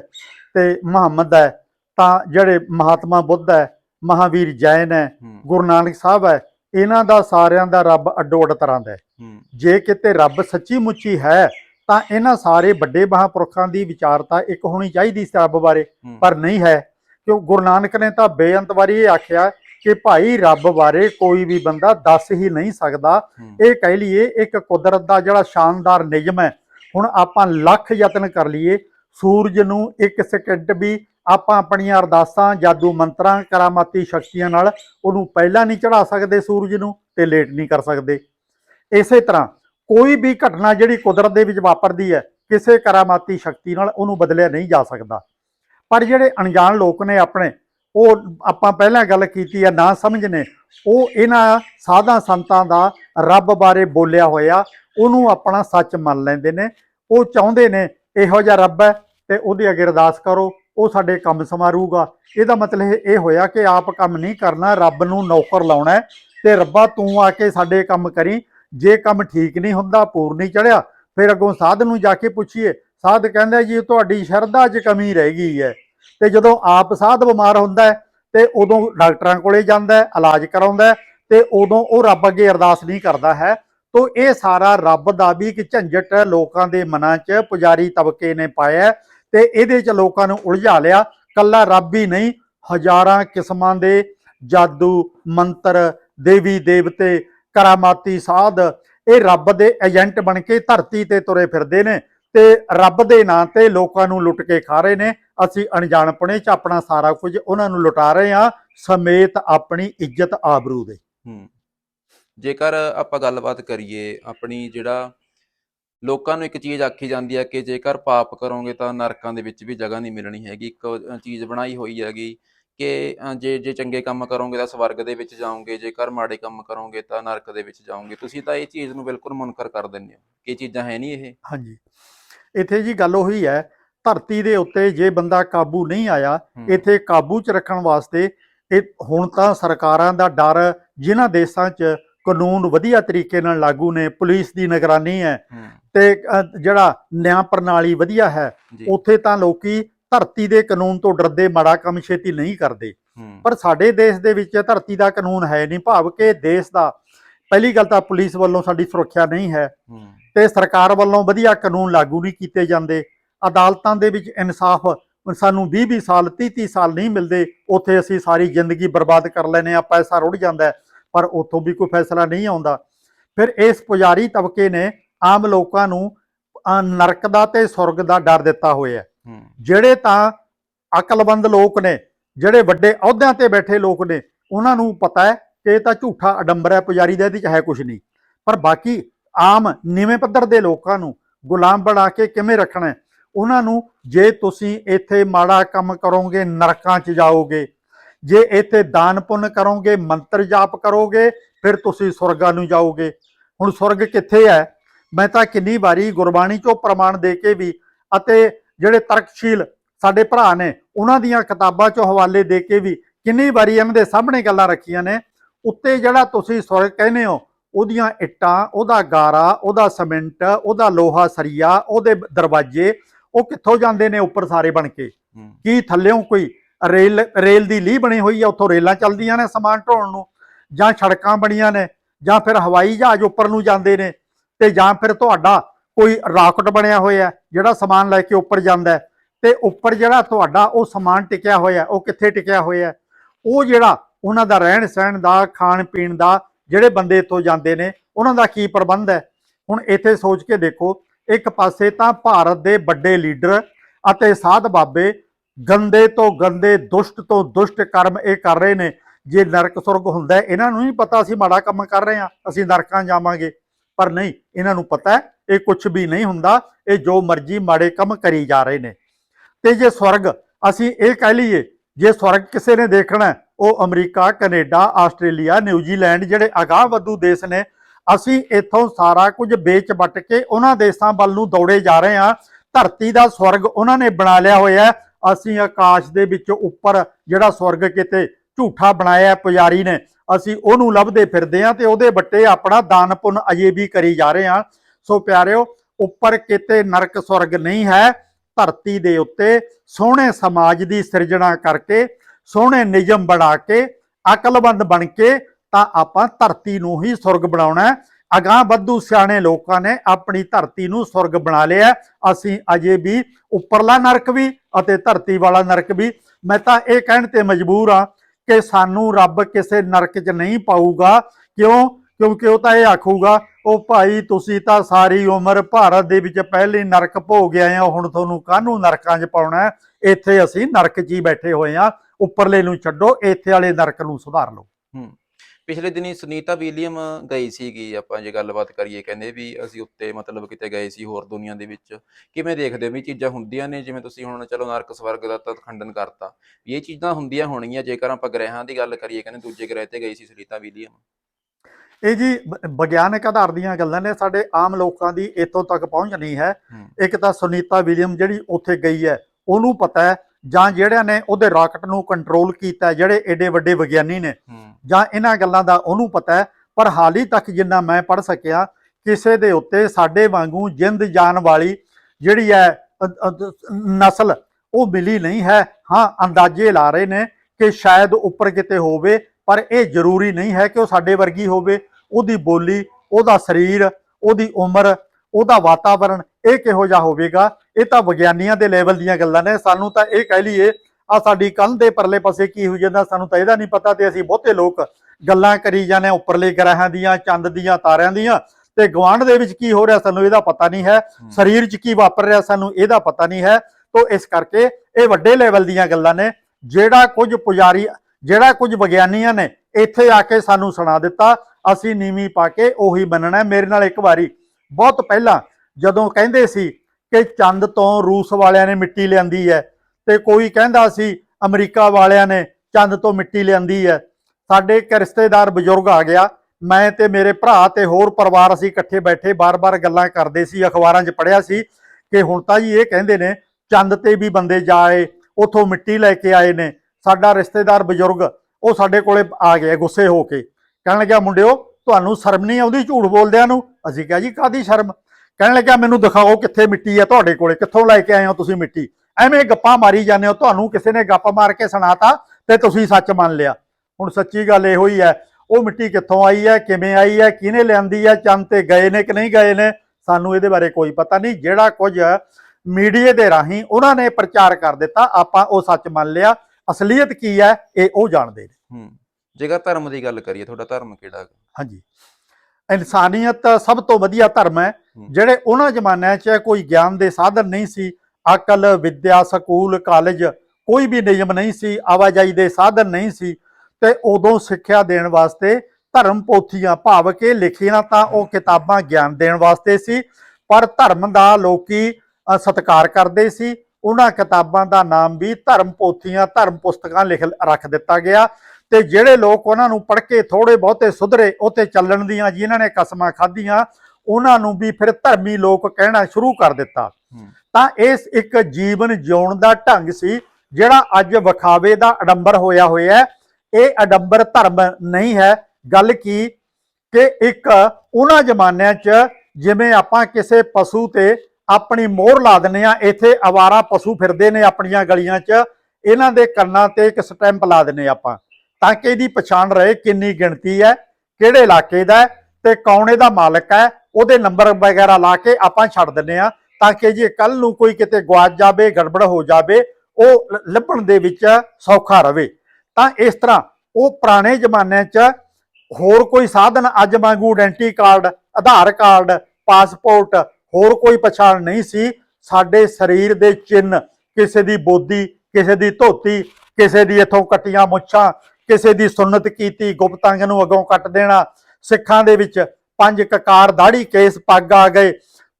[SPEAKER 1] ਤੇ ਮੁਹੰਮਦ ਹੈ ਤਾਂ ਜਿਹੜੇ ਮਹਾਤਮਾ ਬੁੱਧ ਹੈ ਮਹਾਵੀਰ ਜੈਨ ਹੈ ਗੁਰੂ ਨਾਨਕ ਸਾਹਿਬ ਹੈ ਇਹਨਾਂ ਦਾ ਸਾਰਿਆਂ ਦਾ ਰੱਬ ਅੱਡੋ ਅੱਡ ਤਰ੍ਹਾਂ ਦਾ ਹੂੰ। ਜੇ ਕਿਤੇ ਰੱਬ ਸੱਚੀ ਮੁੱਚੀ ਹੈ ਤਾਂ ਇਹਨਾਂ ਸਾਰੇ ਵੱਡੇ ਮਹਾਪੁਰਖਾਂ ਦੀ ਵਿਚਾਰਤਾ ਇੱਕ ਹੋਣੀ ਚਾਹੀਦੀ ਸੀ ਰੱਬ ਬਾਰੇ ਪਰ ਨਹੀਂ ਹੈ। ਕਿਉਂ? ਗੁਰੂ ਨਾਨਕ ਨੇ ਤਾਂ ਬੇਅੰਤ ਵਾਰੀ ਇਹ ਆਖਿਆ ਕਿ ਭਾਈ ਰੱਬ ਬਾਰੇ ਕੋਈ ਵੀ ਬੰਦਾ ਦੱਸ ਹੀ ਨਹੀਂ ਸਕਦਾ। ਇਹ ਕਹਿ ਲਈਏ ਇੱਕ ਕੁਦਰਤ ਦਾ ਜਿਹੜਾ ਸ਼ਾਨਦਾਰ ਨਿਯਮ ਹੈ ਹੁਣ ਆਪਾਂ ਲੱਖ ਯਤਨ ਕਰ ਲਈਏ ਸੂਰਜ ਨੂੰ ਇੱਕ ਸਕਿੰਟ ਵੀ ਆਪਾਂ ਆਪਣੀਆਂ ਅਰਦਾਸਾਂ ਜਾਦੂ ਮੰਤਰਾਂ ਕਰਾਮਾਤੀ ਸ਼ਕਤੀਆਂ ਨਾਲ ਉਹਨੂੰ ਪਹਿਲਾਂ ਨਹੀਂ ਚੜਾ ਸਕਦੇ ਸੂਰਜ ਨੂੰ ਤੇ ਲੇਟ ਨਹੀਂ ਕਰ ਸਕਦੇ। ਇਸੇ ਤਰ੍ਹਾਂ ਕੋਈ ਵੀ ਘਟਨਾ ਜਿਹੜੀ ਕੁਦਰਤ ਦੇ ਵਿੱਚ ਵਾਪਰਦੀ ਹੈ, ਕਿਸੇ ਕਰਾਮਾਤੀ ਸ਼ਕਤੀ ਨਾਲ ਉਹਨੂੰ ਬਦਲਿਆ ਨਹੀਂ ਜਾ ਸਕਦਾ। ਪਰ ਜਿਹੜੇ ਅਣਜਾਣ ਲੋਕ ਨੇ ਆਪਣੇ, ਉਹ ਆਪਾਂ ਪਹਿਲਾਂ ਗੱਲ ਕੀਤੀ ਹੈ, ਨਾ ਸਮਝ ਨੇ ਉਹ ਇਹਨਾਂ ਸਾਧਾਂ ਸੰਤਾਂ ਦਾ ਰੱਬ ਬਾਰੇ ਬੋਲਿਆ ਹੋਇਆ, ਉਹਨੂੰ ਆਪਣਾ ਸੱਚ ਮੰਨ ਲੈਂਦੇ ਨੇ। ਉਹ ਚਾਹੁੰਦੇ ਨੇ, ਇਹੋ ਜਿਹਾ ਰੱਬ ਹੈ ਤੇ ਉਹਦੀ ਅੱਗੇ ਅਰਦਾਸ ਕਰੋ, ਉਹ ਸਾਡੇ ਕੰਮ ਸਮਾਰੂਗਾ ਇਹਦਾ ਮਤਲਬ ਇਹ ਹੋਇਆ ਕਿ ਆਪ ਕੰਮ ਨਹੀਂ ਕਰਨਾ, ਰੱਬ ਨੂੰ ਨੌਕਰ ਲਾਉਣਾ ਹੈ ਤੇ ਰੱਬਾ ਤੂੰ ਆ ਕੇ ਸਾਡੇ ਕੰਮ ਕਰੀ ਜੇ ਕੰਮ ਠੀਕ ਨਹੀਂ ਹੁੰਦਾ, ਪੂਰ ਨਹੀਂ ਚੜਿਆ, ਫਿਰ ਅੱਗੋਂ ਸਾਧ ਨੂੰ ਜਾ ਕੇ ਪੁੱਛੀਏ, ਸਾਧ ਕਹਿੰਦਾ ਜੀ, ਤੁਹਾਡੀ ਸ਼ਰਧਾ 'ਚ ਕਮੀ ਰਹਿ ਗਈ ਹੈ। ਤੇ ਜਦੋਂ ਆਪ ਸਾਧ ਬਿਮਾਰ ਹੁੰਦਾ ਤੇ ਉਦੋਂ ਡਾਕਟਰਾਂ ਕੋਲੇ ਜਾਂਦਾ ਇਲਾਜ ਕਰਾਉਂਦਾ ਤੇ ਉਦੋਂ ਉਹ ਰੱਬ ਅੱਗੇ ਅਰਦਾਸ ਨਹੀਂ ਕਰਦਾ ਹੈ। ਤੋ ਇਹ ਸਾਰਾ ਰੱਬ ਦਾ ਵੀ ਇੱਕ ਝੰਜਟ ਲੋਕਾਂ ਦੇ ਮਨਾਂ 'ਚ ਪੁਜਾਰੀ ਤਬਕੇ ਨੇ ਪਾਇਆ ਤੇ ਇਹਦੇ 'ਚ ਲੋਕਾਂ ਨੂੰ ਉਲਝਾ ਲਿਆ, ਕੱਲਾ ਰੱਬ ਹੀ ਨਹੀਂ, ਹਜ਼ਾਰਾਂ ਕਿਸਮਾਂ ਦੇ ਜਾਦੂ ਮੰਤਰ ਦੇਵੀ ਦੇਵਤੇ ਕਰਾਮਾਤੀ ਸਾਧ। ਇਹ ਰੱਬ ਦੇ ਏਜੰਟ ਬਣ ਕੇ ਧਰਤੀ ਤੇ ਤੁਰੇ ਫਿਰਦੇ ਨੇ ਤੇ ਰੱਬ ਦੇ ਨਾਂ ਤੇ ਲੋਕਾਂ ਨੂੰ ਲੁੱਟ ਕੇ ਖਾ ਰਹੇ ਨੇ। ਅਸੀਂ ਅਣਜਾਣਪੁਣੇ 'ਚ ਆਪਣਾ ਸਾਰਾ ਕੁਝ ਉਹਨਾਂ ਨੂੰ ਲੁਟਾ ਰਹੇ ਹਾਂ, ਸਮੇਤ ਆਪਣੀ ਇੱਜ਼ਤ ਆਬਰੂ ਦੇ।
[SPEAKER 2] ਹੂੰ। ਜੇਕਰ ਆਪਾਂ ਗੱਲਬਾਤ ਕਰੀਏ, ਆਪਣੀ ਜਿਹੜਾ ਲੋਕਾਂ ਨੂੰ ਇੱਕ ਚੀਜ਼ ਆਖੀ ਜਾਂਦੀ ਹੈ ਕਿ ਜੇਕਰ ਪਾਪ ਕਰੋਗੇ ਤਾਂ ਨਰਕਾਂ ਦੇ ਵਿੱਚ ਵੀ ਜਗ੍ਹਾ ਨਹੀਂ ਮਿਲਣੀ ਹੈਗੀ। ਇੱਕ ਚੀਜ਼ ਬਣਾਈ ਹੋਈ ਹੈਗੀ ਕਿ ਜੇ ਜੇ ਚੰਗੇ ਕੰਮ ਕਰੋਗੇ ਤਾਂ ਸਵਰਗ ਦੇ ਵਿੱਚ ਜਾਓਗੇ ਜੇਕਰ ਮਾੜੇ ਕੰਮ ਕਰੋਗੇ ਤਾਂ ਨਰਕ ਦੇ ਵਿੱਚ ਜਾਓਗੇ। ਤੁਸੀਂ ਤਾਂ ਇਹ ਚੀਜ਼ ਨੂੰ ਬਿਲਕੁਲ ਮੁਨਕਰ ਕਰ ਦਿੰਦੇ ਹੋ। ਕਿ ਚੀਜ਼ਾਂ ਹੈ ਨਹੀਂ ਇਹ?
[SPEAKER 1] ਹਾਂਜੀ। ਇੱਥੇ ਜੀ ਗੱਲ ਉਹੀ ਹੈ ਧਰਤੀ ਦੇ ਉੱਤੇ ਜੇ ਬੰਦਾ ਕਾਬੂ ਨਹੀਂ ਆਇਆ ਇੱਥੇ ਕਾਬੂ 'ਚ ਰੱਖਣ ਵਾਸਤੇ ਇਹ ਹੁਣ ਤਾਂ ਸਰਕਾਰਾਂ ਦਾ ਡਰ ਜਿਨ੍ਹਾਂ ਦੇਸ਼ਾਂ 'ਚ ਕਾਨੂੰਨ ਵਧੀਆ ਤਰੀਕੇ ਨਾਲ ਲਾਗੂ ਨੇ ਪੁਲਿਸ ਦੀ ਨਿਗਰਾਨੀ ਹੈ ਤੇ ਜਿਹੜਾ ਨਿਆਂ ਪ੍ਰਣਾਲੀ ਵਧੀਆ ਹੈ ਉੱਥੇ ਤਾਂ ਲੋਕੀ ਧਰਤੀ ਦੇ ਕਾਨੂੰਨ ਤੋਂ ਡਰਦੇ ਮਾੜਾ ਕੰਮ ਛੇਤੀ ਨਹੀਂ ਕਰਦੇ। ਪਰ ਸਾਡੇ ਦੇਸ਼ ਦੇ ਵਿੱਚ ਧਰਤੀ ਦਾ ਕਾਨੂੰਨ ਹੈ ਨਹੀਂ ਭਾਵ ਕਿ ਦੇਸ਼ ਦਾ ਪਹਿਲੀ ਗੱਲ ਤਾਂ ਪੁਲਿਸ ਵੱਲੋਂ ਸਾਡੀ ਸੁਰੱਖਿਆ ਨਹੀਂ ਹੈ ਤੇ ਸਰਕਾਰ ਵੱਲੋਂ ਵਧੀਆ ਕਾਨੂੰਨ ਲਾਗੂ ਨਹੀਂ ਕੀਤੇ ਜਾਂਦੇ। ਅਦਾਲਤਾਂ ਦੇ ਵਿੱਚ ਇਨਸਾਫ ਸਾਨੂੰ 20-20 ਸਾਲ 30-30 ਸਾਲ ਨਹੀਂ ਮਿਲਦੇ। ਉੱਥੇ ਅਸੀਂ ਸਾਰੀ ਜ਼ਿੰਦਗੀ ਬਰਬਾਦ ਕਰ ਲੈਨੇ ਆ ਪੈਸਾ ਰੁੜ ਜਾਂਦਾ ਪਰ ਉੱਥੋਂ ਵੀ ਕੋਈ ਫੈਸਲਾ ਨਹੀਂ ਆਉਂਦਾ। ਫਿਰ ਇਸ ਪੁਜਾਰੀ ਤਬਕੇ ਨੇ ਆਮ ਲੋਕਾਂ ਨੂੰ ਨਰਕ ਦਾ ਤੇ ਸੁਰਗ ਦਾ ਡਰ ਦਿੱਤਾ ਹੋਇਆ ਜਿਹੜੇ ਤਾਂ ਅਕਲਮੰਦ ਲੋਕ ਨੇ, ਜਿਹੜੇ ਵੱਡੇ ਅਹੁਦਿਆਂ ਤੇ ਬੈਠੇ ਲੋਕ ਨੇ, ਉਹਨਾਂ ਨੂੰ ਪਤਾ ਹੈ ਕਿ ਇਹ ਤਾਂ ਝੂਠਾ ਅਡੰਬਰ ਹੈ, ਪੁਜਾਰੀ ਦਾ ਇਹਦੇ ਚ ਹੈ ਕੁਝ ਨਹੀਂ। ਪਰ ਬਾਕੀ ਆਮ ਨੀਵੇਂ ਪੱਧਰ ਦੇ ਲੋਕਾਂ ਨੂੰ ਗੁਲਾਮ ਬਣਾ ਕੇ ਕਿਵੇਂ ਰੱਖਣਾ ਉਹਨਾਂ ਨੂੰ ਜੇ ਤੁਸੀਂ ਇੱਥੇ ਮਾੜਾ ਕੰਮ ਕਰੋਗੇ, ਨਰਕਾਂ 'ਚ ਜਾਓਗੇ, ਜੇ ਇੱਥੇ ਦਾਨ ਪੁੰਨ ਕਰੋਗੇ, ਮੰਤਰ ਜਾਪ ਕਰੋਗੇ, ਫਿਰ ਤੁਸੀਂ ਸੁਰਗਾਂ ਨੂੰ ਜਾਓਗੇ। ਹੁਣ ਸੁਰਗ ਕਿੱਥੇ ਹੈ? ਮੈਂ ਤਾਂ ਕਿੰਨੀ ਵਾਰੀ ਗੁਰਬਾਣੀ 'ਚੋਂ ਪ੍ਰਮਾਣ ਦੇ ਕੇ ਵੀ ਅਤੇ ਜਿਹੜੇ ਤਰਕਸ਼ੀਲ ਸਾਡੇ ਭਰਾ ਨੇ ਉਹਨਾਂ ਦੀਆਂ ਕਿਤਾਬਾਂ 'ਚੋਂ ਹਵਾਲੇ ਦੇ ਕੇ ਵੀ ਕਿੰਨੀ ਵਾਰੀ ਇਹਨਾਂ ਦੇ ਸਾਹਮਣੇ ਗੱਲਾਂ ਰੱਖੀਆਂ ਨੇ। ਉੱਤੇ ਜਿਹੜਾ ਤੁਸੀਂ ਸੁਰਗ ਕਹਿੰਦੇ ਹੋ ਉਹਦੀਆਂ ਇੱਟਾਂ ਉਹਦਾ ਗਾਰਾ ਉਹਦਾ ਸੀਮੈਂਟ ਉਹਦਾ ਲੋਹਾ ਸਰੀਆ ਉਹਦੇ ਦਰਵਾਜ਼ੇ ਉਹ ਕਿੱਥੋਂ ਜਾਂਦੇ ਨੇ ਉੱਪਰ ਸਾਰੇ ਬਣ ਕੇ? ਕੀ ਥੱਲਿਓਂ ਕੋਈ ਰੇਲ ਰੇਲ ਦੀ ਲੀਹ ਬਣੀ ਹੋਈ ਹੈ ਉੱਥੋਂ ਰੇਲਾਂ ਚੱਲਦੀਆਂ ਨੇ ਸਮਾਨ ਢੋਣ ਨੂੰ? ਜਾਂ ਸੜਕਾਂ ਬਣੀਆਂ ਨੇ ਜਾਂ ਫਿਰ ਹਵਾਈ ਜਹਾਜ਼ ਉੱਪਰ ਨੂੰ ਜਾਂਦੇ ਨੇ ਤੇ ਜਾਂ ਫਿਰ ਤੁਹਾਡਾ ਕੋਈ ਰਾਕਟ ਬਣਿਆ ਹੋਇਆ ਜਿਹੜਾ ਸਮਾਨ ਲੈ ਕੇ ਉੱਪਰ ਜਾਂਦਾ ਤੇ ਉੱਪਰ ਜਿਹੜਾ ਤੁਹਾਡਾ ਉਹ ਸਮਾਨ ਟਿਕਿਆ ਹੋਇਆ ਉਹ ਕਿੱਥੇ ਟਿਕਿਆ ਹੋਇਆ ਉਹ ਜਿਹੜਾ ਉਹਨਾਂ ਦਾ ਰਹਿਣ ਸਹਿਣ ਦਾ, ਖਾਣ ਪੀਣ ਦਾ, ਜਿਹੜੇ ਬੰਦੇ ਇੱਥੋਂ ਜਾਂਦੇ ਨੇ, ਉਹਨਾਂ ਦਾ ਕੀ ਪ੍ਰਬੰਧ ਹੈ? ਹੁਣ ਇੱਥੇ ਸੋਚ ਕੇ ਦੇਖੋ, ਇੱਕ ਪਾਸੇ ਤਾਂ ਭਾਰਤ ਦੇ ਵੱਡੇ ਲੀਡਰ ਅਤੇ ਸਾਧ ਬਾਬੇ ਗੰਦੇ ਤੋਂ ਗੰਦੇ, ਦੁਸ਼ਟ ਤੋਂ ਦੁਸ਼ਟ ਕਰਮ ਇਹ ਕਰ ਰਹੇ ਨੇ। ਜੇ ਨਰਕ ਸੁਰਗ ਹੁੰਦਾ ਇਹਨਾਂ ਨੂੰ ਨਹੀਂ ਪਤਾ ਅਸੀਂ ਮਾੜਾ ਕੰਮ ਕਰ ਰਹੇ ਹਾਂ, ਅਸੀਂ ਨਰਕਾਂ ਜਾਵਾਂਗੇ। ਪਰ ਨਹੀਂ, ਇਹਨਾਂ ਨੂੰ ਪਤਾ ਹੈ ਇਹ ਕੁਝ ਵੀ ਨਹੀਂ ਹੁੰਦਾ, ਇਹ ਜੋ ਮਰਜ਼ੀ ਮਾੜੇ ਕੰਮ ਕਰੀ ਜਾ ਰਹੇ ਨੇ। ਤੇ ਜੇ ਸਵਰਗ, ਅਸੀਂ ਇਹ ਕਹਿ ਲਈਏ, ਜੇ ਸਵਰਗ ਕਿਸੇ ਨੇ ਦੇਖਣਾ ਉਹ ਅਮਰੀਕਾ, ਕੈਨੇਡਾ, ਆਸਟ੍ਰੇਲੀਆ, ਨਿਊਜ਼ੀਲੈਂਡ ਜਿਹੜੇ ਅਗਾਹ ਵਧੂ ਦੇਸ਼ ਨੇ, ਅਸੀਂ ਇੱਥੋਂ ਸਾਰਾ ਕੁਝ ਵੇਚ ਵੱਟ ਕੇ ਉਹਨਾਂ ਦੇਸ਼ਾਂ ਵੱਲ ਨੂੰ ਦੌੜੇ ਜਾ ਰਹੇ ਹਾਂ। ਧਰਤੀ ਦਾ ਸਵਰਗ ਉਹਨਾਂ ਨੇ ਬਣਾ ਲਿਆ ਹੋਇਆ ਅਸੀਂ ਆਕਾਸ਼ ਦੇ ਵਿੱਚ ਉੱਪਰ ਜਿਹੜਾ ਸਵਰਗ ਕਿਤੇ ਝੂਠਾ ਬਣਾਇਆ ਪੁਜਾਰੀ ਨੇ, ਅਸੀਂ ਉਹਨੂੰ ਲੱਭਦੇ ਫਿਰਦੇ ਹਾਂ ਤੇ ਉਹਦੇ ਬੱਟੇ ਆਪਣਾ ਦਾਨ ਪੁੰਨ ਅਜੇ ਵੀ ਕਰੀ ਜਾ ਰਹੇ ਹਾਂ। ਸੋ ਪਿਆਰਿਓ, ਉੱਪਰ ਕਿਤੇ ਨਰਕ ਸਵਰਗ ਨਹੀਂ ਹੈ, ਧਰਤੀ ਦੇ ਉੱਤੇ ਸੋਹਣੇ ਸਮਾਜ ਦੀ ਸਿਰਜਣਾ ਕਰਕੇ, ਸੋਹਣੇ ਨਿਯਮ ਬਣਾ ਕੇ, ਅਕਲਮੰਦ ਬਣ ਕੇ ਤਾਂ ਆਪਾਂ ਧਰਤੀ ਨੂੰ ਹੀ ਸੁਰਗ ਬਣਾਉਣਾ ਹੈ। ਅਗਾਹ ਵੱਧੂ ਸਿਆਣੇ ਲੋਕਾਂ ਨੇ ਆਪਣੀ ਧਰਤੀ ਨੂੰ ਸਵਰਗ ਬਣਾ ਲਿਆ। ਅਸੀਂ ਅਜੇ ਵੀ ਉੱਪਰਲਾ ਨਰਕ ਵੀ ਅਤੇ ਧਰਤੀ ਵਾਲਾ ਨਰਕ ਵੀ। ਮੈਂ ਤਾਂ ਇਹ ਕਹਿਣ ਤੇ ਮਜਬੂਰ ਹਾਂ ਕਿ ਸਾਨੂੰ ਰੱਬ ਕਿਸੇ ਨਰਕ 'ਚ ਨਹੀਂ ਪਾਊਗਾ। ਕਿਉਂ? ਕਿਉਂਕਿ ਉਹ ਤਾਂ ਇਹ ਆਖੂਗਾ ਉਹ ਭਾਈ, ਤੁਸੀਂ ਤਾਂ ਸਾਰੀ ਉਮਰ ਭਾਰਤ ਦੇ ਵਿੱਚ ਪਹਿਲੀ ਨਰਕ ਭੋਗ ਆਏ ਆ ਹੁਣ ਤੁਹਾਨੂੰ ਕਾਹਨੂੰ ਨਰਕਾਂ 'ਚ ਪਾਉਣਾ ਇੱਥੇ ਅਸੀਂ ਨਰਕ 'ਚ ਹੀ ਬੈਠੇ ਹੋਏ ਆ ਉੱਪਰਲੇ ਨੂੰ ਛੱਡੋ, ਇੱਥੇ ਵਾਲੇ ਨਰਕ ਨੂੰ ਸੁਧਾਰ ਲਓ।
[SPEAKER 2] ਪਿਛਲੇ ਦਿਨੀ ਸੁਨੀਤਾ ਵਿਲੀਅਮ ਗਈ ਸੀਗੀ, ਆਪਾਂ ਜੇ ਗੱਲਬਾਤ ਕਰੀਏ, ਕਹਿੰਦੇ ਵੀ ਅਸੀਂ ਉੱਤੇ ਮਤਲਬ ਕਿਤੇ ਗਏ ਸੀ ਹੋਰ ਦੁਨੀਆ ਦੇ ਵਿੱਚ। ਕਿਵੇਂ ਦੇਖਦੇ ਹੋ ਵੀ ਚੀਜ਼ਾਂ ਹੁੰਦੀਆਂ ਨੇ? ਜਿਵੇਂ ਤੁਸੀਂ ਹੁਣ ਚਲੋ ਨਰਕ ਸਵਰਗ ਦਾ ਤਾਂ ਖੰਡਨ ਕਰਤਾ। ਵੀ ਇਹ ਚੀਜ਼ਾਂ ਹੁੰਦੀਆਂ ਹੋਣਗੀਆਂ, ਜੇਕਰ ਆਪਾਂ ਗ੍ਰਹਿਾਂ ਦੀ ਗੱਲ ਕਰੀਏ, ਕਹਿੰਦੇ ਦੂਜੇ ਗ੍ਰਹਿ ਤੇ ਗਈ ਸੀ ਸੁਨੀਤਾ ਵਿਲੀਅਮ।
[SPEAKER 1] ਇਹ ਜੀ ਵਿਗਿਆਨਕ ਆਧਾਰ ਦੀਆਂ ਗੱਲਾਂ ਨੇ ਸਾਡੇ ਆਮ ਲੋਕਾਂ ਦੀ ਇੱਥੋਂ ਤੱਕ ਪਹੁੰਚ ਨਹੀਂ ਹੈ। ਇੱਕ ਤਾਂ ਸੁਨੀਤਾ ਵਿਲੀਅਮ ਜਿਹੜੀ ਉੱਥੇ ਗਈ ਹੈ ਉਹਨੂੰ ਪਤਾ ਹੈ ਜਾਂ ਜਿਹੜਿਆਂ ਨੇ ਉਹਦੇ ਰਾਕਟ ਨੂੰ ਕੰਟਰੋਲ ਕੀਤਾ ਜਿਹੜੇ ਏਡੇ ਵੱਡੇ ਵਿਗਿਆਨੀ ਨੇ ਜਾਂ ਇਹਨਾਂ ਗੱਲਾਂ ਦਾ ਉਹਨੂੰ ਪਤਾ ਹੈ ਪਰ ਹਾਲ ਤੱਕ ਜਿੰਨਾ ਮੈਂ ਪੜ ਸਕਿਆ ਕਿਸੇ ਦੇ ਉੱਤੇ ਸਾਡੇ ਵਾਂਗੂ ਜਿੰਦ ਜਾਨ ਵਾਲੀ ਜਿਹੜੀ ਹੈ ਨਸਲ ਉਹ ਮਿਲੀ ਨਹੀਂ ਹੈ। ਹਾਂ ਅੰਦਾਜ਼ੇ ਲਾ ਰਹੇ ਨੇ ਕਿ ਸ਼ਾਇਦ ਉੱਪਰ ਕਿਤੇ ਹੋਵੇ ਪਰ ਇਹ ਜ਼ਰੂਰੀ ਨਹੀਂ ਹੈ ਕਿ ਉਹ ਸਾਡੇ ਵਰਗੀ ਹੋਵੇ। ਉਹਦੀ ਬੋਲੀ ਉਹਦਾ ਸਰੀਰ ਉਹਦੀ ਉਮਰ ਉਹਦਾ ਵਾਤਾਵਰਣ ਇਹ ਕਿਹੋ ਜਿਹਾ ਹੋਵੇਗਾ? ਇਹ ਤਾਂ ਵਿਗਿਆਨੀਆਂ ਦੇ ਲੈਵਲ ਦੀਆਂ ਗੱਲਾਂ ਨੇ। ਸਾਨੂੰ ਤਾਂ ਇਹ ਕਹਿ ਲਈਏ ਆ ਸਾਡੀ ਕੰਧ ਦੇ ਪਰਲੇ ਪਾਸੇ ਕੀ ਹੋ ਜਾਂਦਾ? ਸਾਨੂੰ ਤਾਂ ਇਹਦਾ ਨਹੀਂ ਪਤਾ ਤੇ ਅਸੀਂ ਬਹੁਤੇ ਲੋਕ ਗੱਲਾਂ ਕਰੀ ਜਾਂਦੇ ਉੱਪਰਲੇ ਗ੍ਰਹਿਾਂ ਦੀਆਂ ਚੰਦ ਦੀਆਂ ਤਾਰਿਆਂ ਦੀਆਂ। ਤੇ ਗਵਾਂਢ ਦੇ ਵਿੱਚ ਕੀ ਹੋ ਰਿਹਾ? ਸਾਨੂੰ ਇਹਦਾ ਪਤਾ ਨਹੀਂ ਹੂੰ। ਸਰੀਰ 'ਚ ਕੀ ਵਾਪਰ ਰਿਹਾ? ਸਾਨੂੰ ਇਹਦਾ ਪਤਾ ਨਹੀਂ ਹੈ। ਤੋਂ ਇਸ ਕਰਕੇ ਇਹ ਵੱਡੇ ਲੈਵਲ ਦੀਆਂ ਗੱਲਾਂ ਨੇ। ਜਿਹੜਾ ਕੁਝ ਪੁਜਾਰੀ ਜਿਹੜਾ ਕੁਝ ਵਿਗਿਆਨੀਆਂ ਨੇ ਇੱਥੇ ਆ ਕੇ ਸਾਨੂੰ ਸੁਣਾ ਦਿੱਤਾ, ਅਸੀਂ ਨੀਵੀਂ ਪਾ ਕੇ ਉਹੀ ਮੰਨਣਾ ਮੇਰੇ ਨਾਲ ਇੱਕ ਵਾਰੀ, ਬਹੁਤ ਪਹਿਲਾਂ ਜਦੋਂ ਕਹਿੰਦੇ ਸੀ ਕਿ ਚੰਦ ਤੋਂ ਰੂਸ ਵਾਲਿਆਂ ਨੇ ਮਿੱਟੀ ਲਿਆਂਦੀ ਹੈ ਤੇ ਕੋਈ ਕਹਿੰਦਾ ਸੀ ਅਮਰੀਕਾ ਵਾਲਿਆਂ ਨੇ ਚੰਦ ਤੋਂ ਮਿੱਟੀ ਲਿਆਂਦੀ ਹੈ, ਸਾਡੇ ਇੱਕ ਰਿਸ਼ਤੇਦਾਰ ਬਜ਼ੁਰਗ ਆ ਗਿਆ, ਮੈਂ ਤੇ ਮੇਰੇ ਭਰਾ ਤੇ ਹੋਰ ਪਰਿਵਾਰ ਅਸੀਂ ਇਕੱਠੇ ਬੈਠੇ, ਬਾਰ-ਬਾਰ ਗੱਲਾਂ ਕਰਦੇ ਸੀ, ਅਖਬਾਰਾਂ 'ਚ ਪੜ੍ਹਿਆ ਸੀ ਕਿ ਹੁਣ ਤਾਂ ਜੀ ਇਹ ਕਹਿੰਦੇ ਨੇ, ਚੰਦ ਤੇ ਵੀ ਬੰਦੇ ਜਾਏ, ਉਥੋਂ ਮਿੱਟੀ ਲੈ ਕੇ ਆਏ ਨੇ। ਸਾਡਾ ਰਿਸ਼ਤੇਦਾਰ ਬਜ਼ੁਰਗ, ਉਹ ਸਾਡੇ ਕੋਲੇ ਆ ਗਿਆ ਗੁੱਸੇ ਹੋ ਕੇ। ਕਹਿਣ ਲੱਗਿਆ, ਮੁੰਡਿਓ, ਤੁਹਾਨੂੰ ਸ਼ਰਮ ਨਹੀਂ ਆਉਂਦੀ ਝੂਠ ਬੋਲਦਿਆਂ ਨੂੰ? ਅਸੀਂ ਕਿਹਾ, ਜੀ ਕਾਦੀ ਸ਼ਰਮ? ਕਹਿਣ ਲੱਗਿਆ, ਮੈਨੂੰ ਦਿਖਾਓ ਕਿੱਥੇ ਮਿੱਟੀ ਹੈ ਤੁਹਾਡੇ ਕੋਲੇ, ਕਿੱਥੋਂ ਲੈ ਕੇ ਆਏ ਹੋ ਤੁਸੀਂ ਮਿੱਟੀ? ਐਵੇਂ ਗੱਪਾਂ ਮਾਰੀ ਜਾਂਦੇ ਹੋ, ਤੁਹਾਨੂੰ ਕਿਸੇ ਨੇ ਗੱਪ ਮਾਰ ਕੇ ਸੁਣਾਤਾ ਤੇ ਤੁਸੀਂ ਸੱਚ ਮੰਨ ਲਿਆ। ਹੁਣ ਸੱਚੀ ਗੱਲ ਇਹੋ ਹੀ ਹੈ, ਉਹ ਮਿੱਟੀ ਕਿੱਥੋਂ ਆਈ ਹੈ, ਕਿਵੇਂ ਆਈ ਹੈ, ਕਿਹਨੇ ਲਿਆਂਦੀ ਹੈ, ਚੰਦ ਤੇ ਗਏ ਨੇ ਕਿ ਨਹੀਂ ਗਏ ਨੇ, ਸਾਨੂੰ ਇਹਦੇ ਬਾਰੇ ਕੋਈ ਪਤਾ ਨਹੀਂ। ਜਿਹੜਾ ਕੁਝ ਮੀਡੀਆ ਦੇ ਰਾਹੀਂ ਉਹਨਾਂ ਨੇ ਪ੍ਰਚਾਰ ਕਰ ਦਿੱਤਾ, ਆਪਾਂ ਉਹ ਸੱਚ ਮੰਨ ਲਿਆ। ਅਸਲੀਅਤ ਕੀ ਹੈ ਇਹ ਉਹ ਜਾਣਦੇ ਨੇ।
[SPEAKER 2] ਹੂੰ ਜੇਕਰ ਧਰਮ ਦੀ ਗੱਲ ਕਰੀਏ ਤੁਹਾਡਾ ਧਰਮ ਕਿਹੜਾ ਹੈਗਾ?
[SPEAKER 1] ਹਾਂਜੀ। ਇਨਸਾਨੀਅਤ ਸਭ ਤੋਂ ਵਧੀਆ ਧਰਮ ਹੈ
[SPEAKER 2] ਹੂੰ।
[SPEAKER 1] ਜਿਹੜੇ ਉਹਨਾਂ ਜ਼ਮਾਨਿਆਂ 'ਚ ਕੋਈ ਗਿਆਨ ਦੇ ਸਾਧਨ ਨਹੀਂ ਸੀ। ਅਕਲ ਵਿਦਿਆ ਸਕੂਲ ਕਾਲਜ ਕੋਈ ਵੀ ਨਿਯਮ ਨਹੀਂ ਸੀ ਆਵਾਜਾਈ ਦੇ ਸਾਧਨ ਨਹੀਂ ਸੀ। ਤੇ ਉਦੋਂ ਸਿੱਖਿਆ ਦੇਣ ਵਾਸਤੇ ਧਰਮ ਪੋਥੀਆਂ ਭਾਵ ਕਿ ਲਿਖੀਆਂ ਤਾਂ ਉਹ ਕਿਤਾਬਾਂ ਗਿਆਨ ਦੇਣ ਵਾਸਤੇ ਸੀ ਪਰ ਧਰਮ ਦਾ ਲੋਕੀ ਸਤਿਕਾਰ ਕਰਦੇ ਸੀ। ਉਹਨਾਂ ਕਿਤਾਬਾਂ ਦਾ ਨਾਮ ਵੀ ਧਰਮ ਪੋਥੀਆਂ ਧਰਮ ਪੁਸਤਕਾਂ ਲਿਖ ਰੱਖ ਦਿੱਤਾ ਗਿਆ। ਤੇ ਜਿਹੜੇ ਲੋਕ ਉਹਨਾਂ ਨੂੰ ਪੜ੍ਹ ਕੇ ਥੋੜੇ ਬਹੁਤੇ ਸੁਧਰੇ ਉਤੇ ਚੱਲਣ ਦੀਆਂ ਜਿਨ੍ਹਾਂ ਨੇ ਕਸਮਾਂ ਖਾਧੀਆਂ ਉਹਨਾਂ ਨੂੰ ਵੀ ਫਿਰ ਧਰਮੀ ਲੋਕ ਕਹਿਣਾ ਸ਼ੁਰੂ ਕਰ ਦਿੱਤਾ। ਤਾਂ ਇਸ ਇੱਕ ਜੀਵਨ ਜਿਉਣ ਦਾ ਢੰਗ ਸੀ ਜਿਹੜਾ ਅੱਜ ਵਿਖਾਵੇ ਦਾ ਅਡੰਬਰ ਹੋਇਆ ਹੋਇਆ ਇਹ ਅਡੰਬਰ ਧਰਮ ਨਹੀਂ ਹੈ। ਗੱਲ ਕੀ? ਕਿ ਇੱਕ ਉਹਨਾਂ ਜ਼ਮਾਨਿਆਂ 'ਚ ਜਿਵੇਂ ਆਪਾਂ ਕਿਸੇ ਪਸ਼ੂ ਤੇ ਆਪਣੀ ਮੋਹਰ ਲਾ ਦਿੰਦੇ ਆ ਇੱਥੇ ਆਵਾਰਾ ਪਸ਼ੂ ਫਿਰਦੇ ਨੇ ਆਪਣੀਆਂ ਗਲੀਆਂ 'ਚ। ਇਹਨਾਂ ਦੇ ਕੰਨਾਂ ਤੇ ਇੱਕ ਸਟੈਂਪ ਲਾ ਦਿੰਦੇ ਆਪਾਂ। ਤਾਂ ਕਿ ਇਹਦੀ ਪਛਾਣ ਰਹੇ ਕਿੰਨੀ ਗਿਣਤੀ ਹੈ, ਕਿਹੜੇ ਇਲਾਕੇ ਦਾ ਤੇ ਕੌਣ ਇਹਦਾ ਮਾਲਕ ਹੈ, ਉਹਦੇ ਨੰਬਰ ਵਗੈਰਾ ਲਾ ਕੇ ਆਪਾਂ ਛੱਡ ਦਿੰਦੇ ਆ ਤਾਂ ਕਿ ਜੇ ਕੱਲ ਨੂੰ ਕੋਈ ਕਿਤੇ ਗਵਾਚ ਜਾਵੇ, ਗੜਬੜ ਹੋ ਜਾਵੇ, ਉਹ ਲੱਭਣ ਦੇ ਵਿੱਚ ਸੌਖਾ ਰਵੇ। ਤਾਂ ਇਸ ਤਰ੍ਹਾਂ ਉਹ ਪੁਰਾਣੇ ਜ਼ਮਾਨਿਆਂ 'ਚ ਹੋਰ ਕੋਈ ਸਾਧਨ ਅੱਜ ਵਾਂਗੂ identity card Aadhaar card passport ਹੋਰ ਕੋਈ ਪਛਾਣ ਨਹੀਂ ਸੀ। ਸਾਡੇ ਸਰੀਰ ਦੇ ਚਿੰਨ ਕਿਸੇ ਦੀ ਬੋਦੀ, ਕਿਸੇ ਦੀ ਧੋਤੀ, ਕਿਸੇ ਦੀ ਇਥੋਂ ਕੱਟੀਆਂ ਮੁੱਛਾਂ, ਕਿਸੇ ਦੀ ਸੁੰਨਤ ਕੀਤੀ, ਗੁਪਤਾਂਗ ਨੂੰ ਅਗੋਂ ਕੱਟ ਦੇਣਾ, ਸਿੱਖਾਂ ਦੇ ਵਿੱਚ ਪੰਜ ਕਕਾਰ ਦਾੜੀ ਕੇਸ ਪੱਗ ਆ ਗਏ।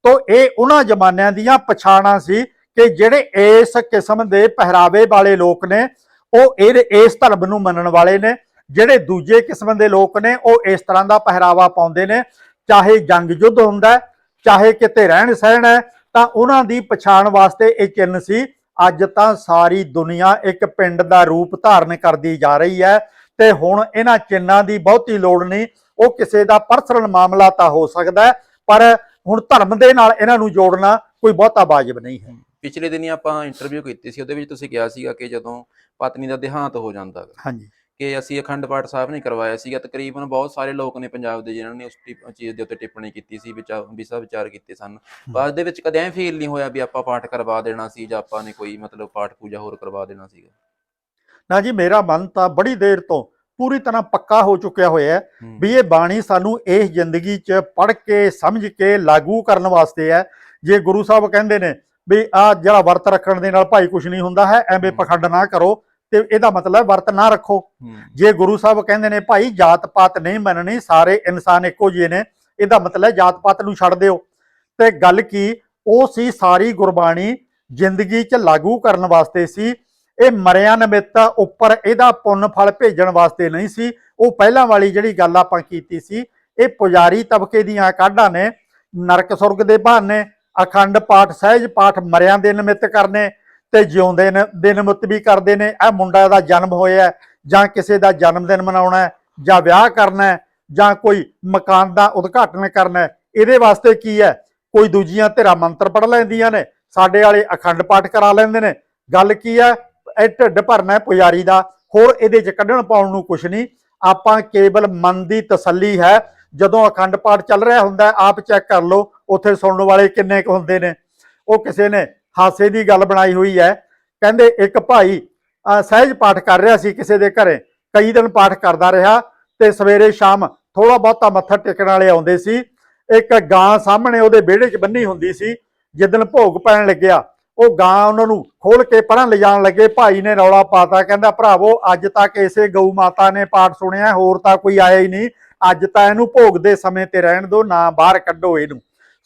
[SPEAKER 1] ਤੋਂ ਇਹ ਉਹਨਾਂ ਜ਼ਮਾਨਿਆਂ ਦੀਆਂ ਪਛਾਣਾਂ ਸੀ ਕਿ ਜਿਹੜੇ ਇਸ ਕਿਸਮ ਦੇ ਪਹਿਰਾਵੇ ਵਾਲੇ ਲੋਕ ਨੇ, ਉਹ ਇਹ ਇਸ ਧਰਮ ਨੂੰ ਮੰਨਣ ਵਾਲੇ ਨੇ। ਜਿਹੜੇ ਦੂਜੇ ਕਿਸਮ ਦੇ ਲੋਕ ਨੇ, ਉਹ ਇਸ ਤਰ੍ਹਾਂ ਦਾ ਪਹਿਰਾਵਾ ਪਾਉਂਦੇ ਨੇ। ਚਾਹੇ ਜੰਗ ਯੁੱਧ ਹੁੰਦਾ ਚਾਹੇ ਕਿਤੇ ਰਹਿਣ ਸਹਿਣ ਹੈ ਤਾਂ ਉਹਨਾਂ ਦੀ ਪਛਾਣ ਵਾਸਤੇ ਇਹ ਚਿੰਨ੍ਹ ਸੀ। ਅੱਜ ਤਾਂ ਸਾਰੀ ਦੁਨੀਆ ਇੱਕ ਪਿੰਡ ਦਾ ਰੂਪ ਧਾਰਨ ਕਰਦੀ ਜਾ ਰਹੀ ਹੈ ਤੇ ਹੁਣ ਇਹਨਾਂ ਚਿੰਨ੍ਹਾਂ ਦੀ ਬਹੁਤੀ ਲੋੜ ਨਹੀਂ। ਉਹ ਕਿਸੇ ਦਾ ਪਰਸਨਲ ਮਾਮਲਾ ਤਾਂ ਹੋ ਸਕਦਾ ਪਰ ਹੁਣ ਧਰਮ ਦੇ ਨਾਲ ਇਹਨਾਂ ਨੂੰ ਜੋੜਨਾ ਕੋਈ ਬਹੁਤਾ ਵਾਜਬ ਨਹੀਂ ਹੈ।
[SPEAKER 2] ਪਿਛਲੇ ਦਿਨੀ ਆਪਾਂ ਇੰਟਰਵਿਊ ਕੀਤੀ ਸੀ ਉਹਦੇ ਵਿੱਚ ਤੁਸੀਂ ਕਿਹਾ ਸੀਗਾ ਕਿ ਜਦੋਂ ਪਤਨੀ ਦਾ ਦੇਹਾਂਤ ਹੋ ਜਾਂਦਾ
[SPEAKER 1] ਹਾਂਜੀ।
[SPEAKER 2] ਕਿ ਅਸੀਂ ਅਖੰਡ ਪਾਠ ਸਾਹਿਬ ਨਹੀਂ ਕਰਵਾਇਆ ਸੀਗਾ। ਤਕਰੀਬਨ ਬਹੁਤ ਸਾਰੇ ਲੋਕ ਨੇ ਪੰਜਾਬ ਦੇ ਜਿਨ੍ਹਾਂ ਨੇ ਉਸ ਚੀਜ਼ ਦੇ ਉੱਤੇ ਟਿੱਪਣੀ ਕੀਤੀ ਸੀ ਵਿਚਾਰ ਵਿਸਾ ਵਿਚਾਰ ਕੀਤੇ ਸਨ। ਬਾਅਦ ਦੇ ਵਿੱਚ ਕਦੇ ਐ ਫੀਲ ਨਹੀਂ ਹੋਇਆ ਵੀ ਆਪਾਂ ਪਾਠ ਕਰਵਾ ਦੇਣਾ ਸੀ ਜਾਂ ਆਪਾਂ ਨੇ ਕੋਈ ਮਤਲਬ ਪਾਠ ਪੂਜਾ ਹੋਰ ਕਰਵਾ ਦੇਣਾ ਸੀਗਾ।
[SPEAKER 1] ਨਾ ਜੀ ਮੇਰਾ ਮਨ ਤਾਂ ਬੜੀ ਦੇਰ ਤੋਂ ਪੂਰੀ ਤਰ੍ਹਾਂ ਪੱਕਾ ਹੋ ਚੁੱਕਿਆ ਹੋਇਆ ਹੈ ਵੀ ਇਹ ਬਾਣੀ ਸਾਨੂੰ ਇਸ ਜ਼ਿੰਦਗੀ 'ਚ ਪੜ੍ਹ ਕੇ ਸਮਝ ਕੇ ਲਾਗੂ ਕਰਨ ਵਾਸਤੇ ਹੈ। ਜੇ ਗੁਰੂ ਸਾਹਿਬ ਕਹਿੰਦੇ ਨੇ ਵੀ ਆ ਜਿਹੜਾ ਵਰਤ ਰੱਖਣ ਦੇ ਨਾਲ ਭਾਈ ਕੁਝ ਨਹੀਂ ਹੁੰਦਾ ਹੈ ਐਵੇਂ। ਪਖੰਡ ਨਾ ਕਰੋ। ਤੇ ਇਹਦਾ ਮਤਲਬ ਵਰਤ ਨਾ ਰੱਖੋ। ਜੇ ਗੁਰੂ ਸਾਹਿਬ ਕਹਿੰਦੇ ਨੇ ਭਾਈ ਜਾਤ ਪਾਤ ਨਹੀਂ ਮੰਨਣੀ ਸਾਰੇ ਇਨਸਾਨ ਇੱਕੋ ਜਿਹੇ ਨੇ ਇਹਦਾ ਮਤਲਬ ਜਾਤ ਪਾਤ ਨੂੰ ਛੱਡ ਦਿਓ। ਤੇ ਗੱਲ ਕੀ ਉਹ ਸੀ ਸਾਰੀ ਗੁਰਬਾਣੀ ਜ਼ਿੰਦਗੀ 'ਚ ਲਾਗੂ ਕਰਨ ਵਾਸਤੇ ਸੀ। ਇਹ ਮਰਿਆ ਨਿਮਿਤ ਉੱਪਰ ਇਹਦਾ ਪੁੰਨ ਫਲ ਭੇਜਣ ਵਾਸਤੇ ਨਹੀਂ ਸੀ। ਉਹ ਪਹਿਲਾਂ ਵਾਲੀ ਜਿਹੜੀ ਗੱਲ ਆਪਾਂ ਕੀਤੀ ਸੀ ਇਹ ਪੁਜਾਰੀ ਤਬਕੇ ਦੀਆਂ ਕਾਢਾਂ ਨੇ। ਨਰਕ ਸੁਰਗ ਦੇ ਬਹਾਨੇ ਅਖੰਡ ਪਾਠ ਸਹਿਜ ਪਾਠ ਮਰਿਆਂ ਦੇ ਨਿਮਿਤ ਕਰਨੇ ਤੇ ਜਿਉਂਦੇ ਨੇ, ਦਿਨ ਨਿਮਿਤ ਵੀ ਕਰਦੇ ਨੇ, ਇਹ ਮੁੰਡਾ ਦਾ ਜਨਮ ਹੋਇਆ ਜਾਂ ਕਿਸੇ ਦਾ ਜਨਮ ਦਿਨ ਮਨਾਉਣਾ ਜਾਂ ਵਿਆਹ ਕਰਨਾ ਜਾਂ ਕੋਈ ਮਕਾਨ ਦਾ ਉਦਘਾਟਨ ਕਰਨਾ ਇਹਦੇ ਵਾਸਤੇ ਕੀ ਹੈ? ਕੋਈ ਦੂਜੀਆਂ ਧਿਰਾਂ ਮੰਤਰ ਪੜ ਲੈਂਦੀਆਂ ਨੇ, ਸਾਡੇ ਵਾਲੇ ਅਖੰਡ ਪਾਠ ਕਰਾ ਲੈਂਦੇ ਨੇ। ਗੱਲ ਕੀ ਹੈ? ਇਹ ਢਿੱਡ ਭਰਨਾ ਪੁਜਾਰੀ ਦਾ, ਹੋਰ ਇਹਦੇ ਚ ਕੱਢਣ ਪਾਉਣ ਨੂੰ ਕੁਛ ਨਹੀਂ। ਆਪਾਂ ਕੇਵਲ ਮਨ ਦੀ ਤਸੱਲੀ ਹੈ, ਜਦੋਂ ਅਖੰਡ ਪਾਠ ਚੱਲ ਰਿਹਾ ਹੁੰਦਾ ਆਪ ਚੈੱਕ ਕਰ ਲਓ, ਉੱਥੇ ਸੁਣਨ ਵਾਲੇ ਕਿੰਨੇ ਕੁ ਹੁੰਦੇ ਨੇ। ਉਹ ਕਿਸੇ ਨੇ ਹਾਸੇ ਦੀ ਗੱਲ ਬਣਾਈ ਹੋਈ ਹੈ। ਕਹਿੰਦੇ ਇੱਕ ਭਾਈ ਸਹਿਜ ਪਾਠ ਕਰ ਰਿਹਾ ਸੀ ਕਿਸੇ ਦੇ ਘਰੇ। ਕਈ ਦਿਨ ਪਾਠ ਕਰਦਾ ਰਿਹਾ ਤੇ ਸਵੇਰੇ ਸ਼ਾਮ ਥੋੜਾ ਬਹੁਤਾ ਮੱਥਾ ਟੇਕਣ ਵਾਲੇ ਆਉਂਦੇ ਸੀ। ਇੱਕ ਗਾਂ ਸਾਹਮਣੇ ਉਹਦੇ ਵਿਹੜੇ 'ਚ ਬੰਨੀ ਹੁੰਦੀ ਸੀ। ਜਿੱਦਣ ਭੋਗ ਪੈਣ ਲੱਗਿਆ, ਉਹ ਗਾਂ ਉਹਨਾਂ ਨੂੰ ਖੋਲ ਕੇ ਪਰਾਂ ਲਿਜਾਣ ਲੱਗੇ। ਭਾਈ ਨੇ ਰੌਲਾ ਪਾਤਾ, ਕਹਿੰਦਾ, ਭਰਾਵੋ, ਅੱਜ ਤੱਕ ਇਸੇ ਗਊ ਮਾਤਾ ਨੇ ਪਾਠ ਸੁਣਿਆ ਹੋਰ ਤਾਂ ਕੋਈ ਆਇਆ ਹੀ ਨਹੀਂ। ਅੱਜ ਤਾਂ ਇਹਨੂੰ ਭੋਗ ਦੇ ਸਮੇਂ ਤੇ ਰਹਿਣ ਦਿਓ, ਨਾ ਬਾਹਰ ਕੱਢੋ ਇਹਨੂੰ।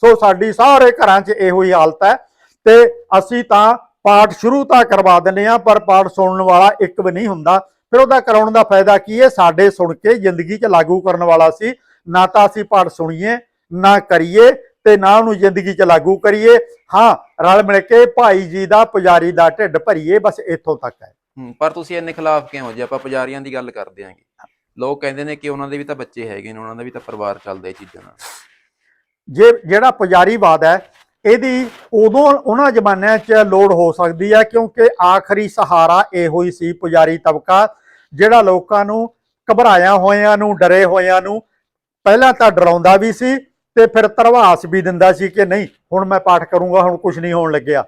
[SPEAKER 1] ਸੋ ਸਾਡੀ ਸਾਰੇ ਘਰਾਂ 'ਚ ਇਹੋ ਹੀ ਹਾਲਤ ਹੈ। ਤੇ ਅਸੀਂ ਤਾਂ ਪਾਠ ਸ਼ੁਰੂ ਤਾਂ ਕਰਵਾ ਦਿੰਦੇ ਆ ਪਰ ਪਾਠ ਸੁਣਨ ਵਾਲਾ ਇੱਕ ਵੀ ਨਹੀਂ ਹੁੰਦਾ। ਫਿਰ ਉਹਦਾ ਕਰਾਉਣ ਦਾ ਫਾਇਦਾ ਕੀ ਹੈ? ਸਾਡੇ ਸੁਣ ਕੇ ਜ਼ਿੰਦਗੀ 'ਚ ਲਾਗੂ ਕਰਨ ਵਾਲਾ ਸੀ। ਨਾ ਤਾਂ ਅਸੀਂ ਪਾਠ ਸੁਣੀਏ ਨਾ ਕਰੀਏ ਤੇ ਨਾ ਉਹਨੂੰ ਜ਼ਿੰਦਗੀ 'ਚ ਲਾਗੂ ਕਰੀਏ। ਹਾਂ ਰਲ ਮਿਲ ਕੇ ਭਾਈ ਜੀ ਦਾ ਪੁਜਾਰੀ ਦਾ ਢਿੱਡ ਭਰੀਏ ਬਸ ਇੱਥੋਂ ਤੱਕ ਹੈ।
[SPEAKER 2] ਹੂੰ, ਪਰ ਤੁਸੀਂ ਇੰਨੇ ਖਿਲਾਫ ਕਿਉਂ ਜੇ ਆਪਾਂ ਪੁਜਾਰੀਆਂ ਦੀ ਗੱਲ ਕਰਦੇ ਆਂਗੇ ਲੋਕ ਕਹਿੰਦੇ ਨੇ ਕਿ ਉਹਨਾਂ ਦੇ ਵੀ ਤਾਂ ਬੱਚੇ ਹੈਗੇ ਨੇ ਉਹਨਾਂ ਦਾ ਵੀ ਤਾਂ ਪਰਿਵਾਰ ਚੱਲਦਾ ਇਹ ਚੀਜ਼ਾਂ ਨਾਲ।
[SPEAKER 1] ਜੇ ਜਿਹੜਾ ਪੁਜਾਰੀਵਾਦ ਹੈ ਇਹਦੀ ਉਦੋਂ ਉਹਨਾਂ ਜ਼ਮਾਨਿਆਂ 'ਚ ਲੋੜ ਹੋ ਸਕਦੀ ਹੈ ਕਿਉਂਕਿ ਆਖਰੀ ਸਹਾਰਾ ਇਹੋ ਹੀ ਸੀ ਪੁਜਾਰੀ ਤਬਕਾ, ਜਿਹੜਾ ਲੋਕਾਂ ਨੂੰ ਘਬਰਾਇਆ ਹੋਇਆਂ ਨੂੰ, ਡਰੇ ਹੋਇਆਂ ਨੂੰ, ਪਹਿਲਾਂ ਤਾਂ ਡਰਾਉਂਦਾ ਵੀ ਸੀ ਤੇ ਫਿਰ ਧਰਵਾਸ ਵੀ ਦਿੰਦਾ ਸੀ ਕਿ ਨਹੀਂ, ਹੁਣ ਮੈਂ ਪਾਠ ਕਰੂੰਗਾ, ਹੁਣ ਕੁਝ ਨਹੀਂ ਹੋਣ ਲੱਗਿਆ।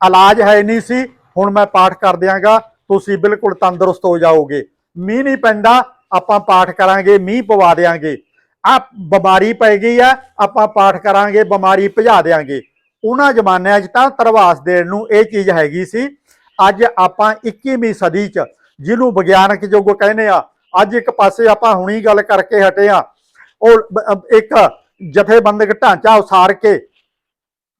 [SPEAKER 1] ਇਲਾਜ ਹੈ ਨਹੀਂ ਸੀ, ਹੁਣ ਮੈਂ ਪਾਠ ਕਰ ਦਿਆਂਗਾ, ਤੁਸੀਂ ਬਿਲਕੁਲ ਤੰਦਰੁਸਤ ਹੋ ਜਾਓਗੇ। ਮੀਂਹ ਨਹੀਂ ਪੈਂਦਾ, ਆਪਾਂ ਪਾਠ ਕਰਾਂਗੇ, ਮੀਂਹ ਪਵਾ ਦੇਾਂਗੇ ਆ ਬਿਮਾਰੀ ਪੈ ਗਈ ਆ, ਆਪਾਂ ਪਾਠ ਕਰਾਂਗੇ, ਬਿਮਾਰੀ ਭਜਾ ਦੇਾਂਗੇ ਉਹਨਾਂ ਜ਼ਮਾਨਿਆਂ 'ਚ ਤਾਂ ਤਰਵਾਸ ਦੇਣ ਨੂੰ ਇਹ ਚੀਜ਼ ਹੈਗੀ ਸੀ। ਅੱਜ ਆਪਾਂ 21ਵੀਂ ਸਦੀ 'ਚ ਜਿਹਨੂੰ ਵਿਗਿਆਨਕ ਯੁੱਗ ਕਹਿੰਦੇ ਆ, ਅੱਜ ਇੱਕ ਪਾਸੇ ਆਪਾਂ ਹੁਣੀ ਗੱਲ ਕਰਕੇ ਹਟੇ ਆ। ਉਹ ਇੱਕ ਜਥੇਬੰਦਕ ਢਾਂਚਾ ਉਸਾਰ ਕੇ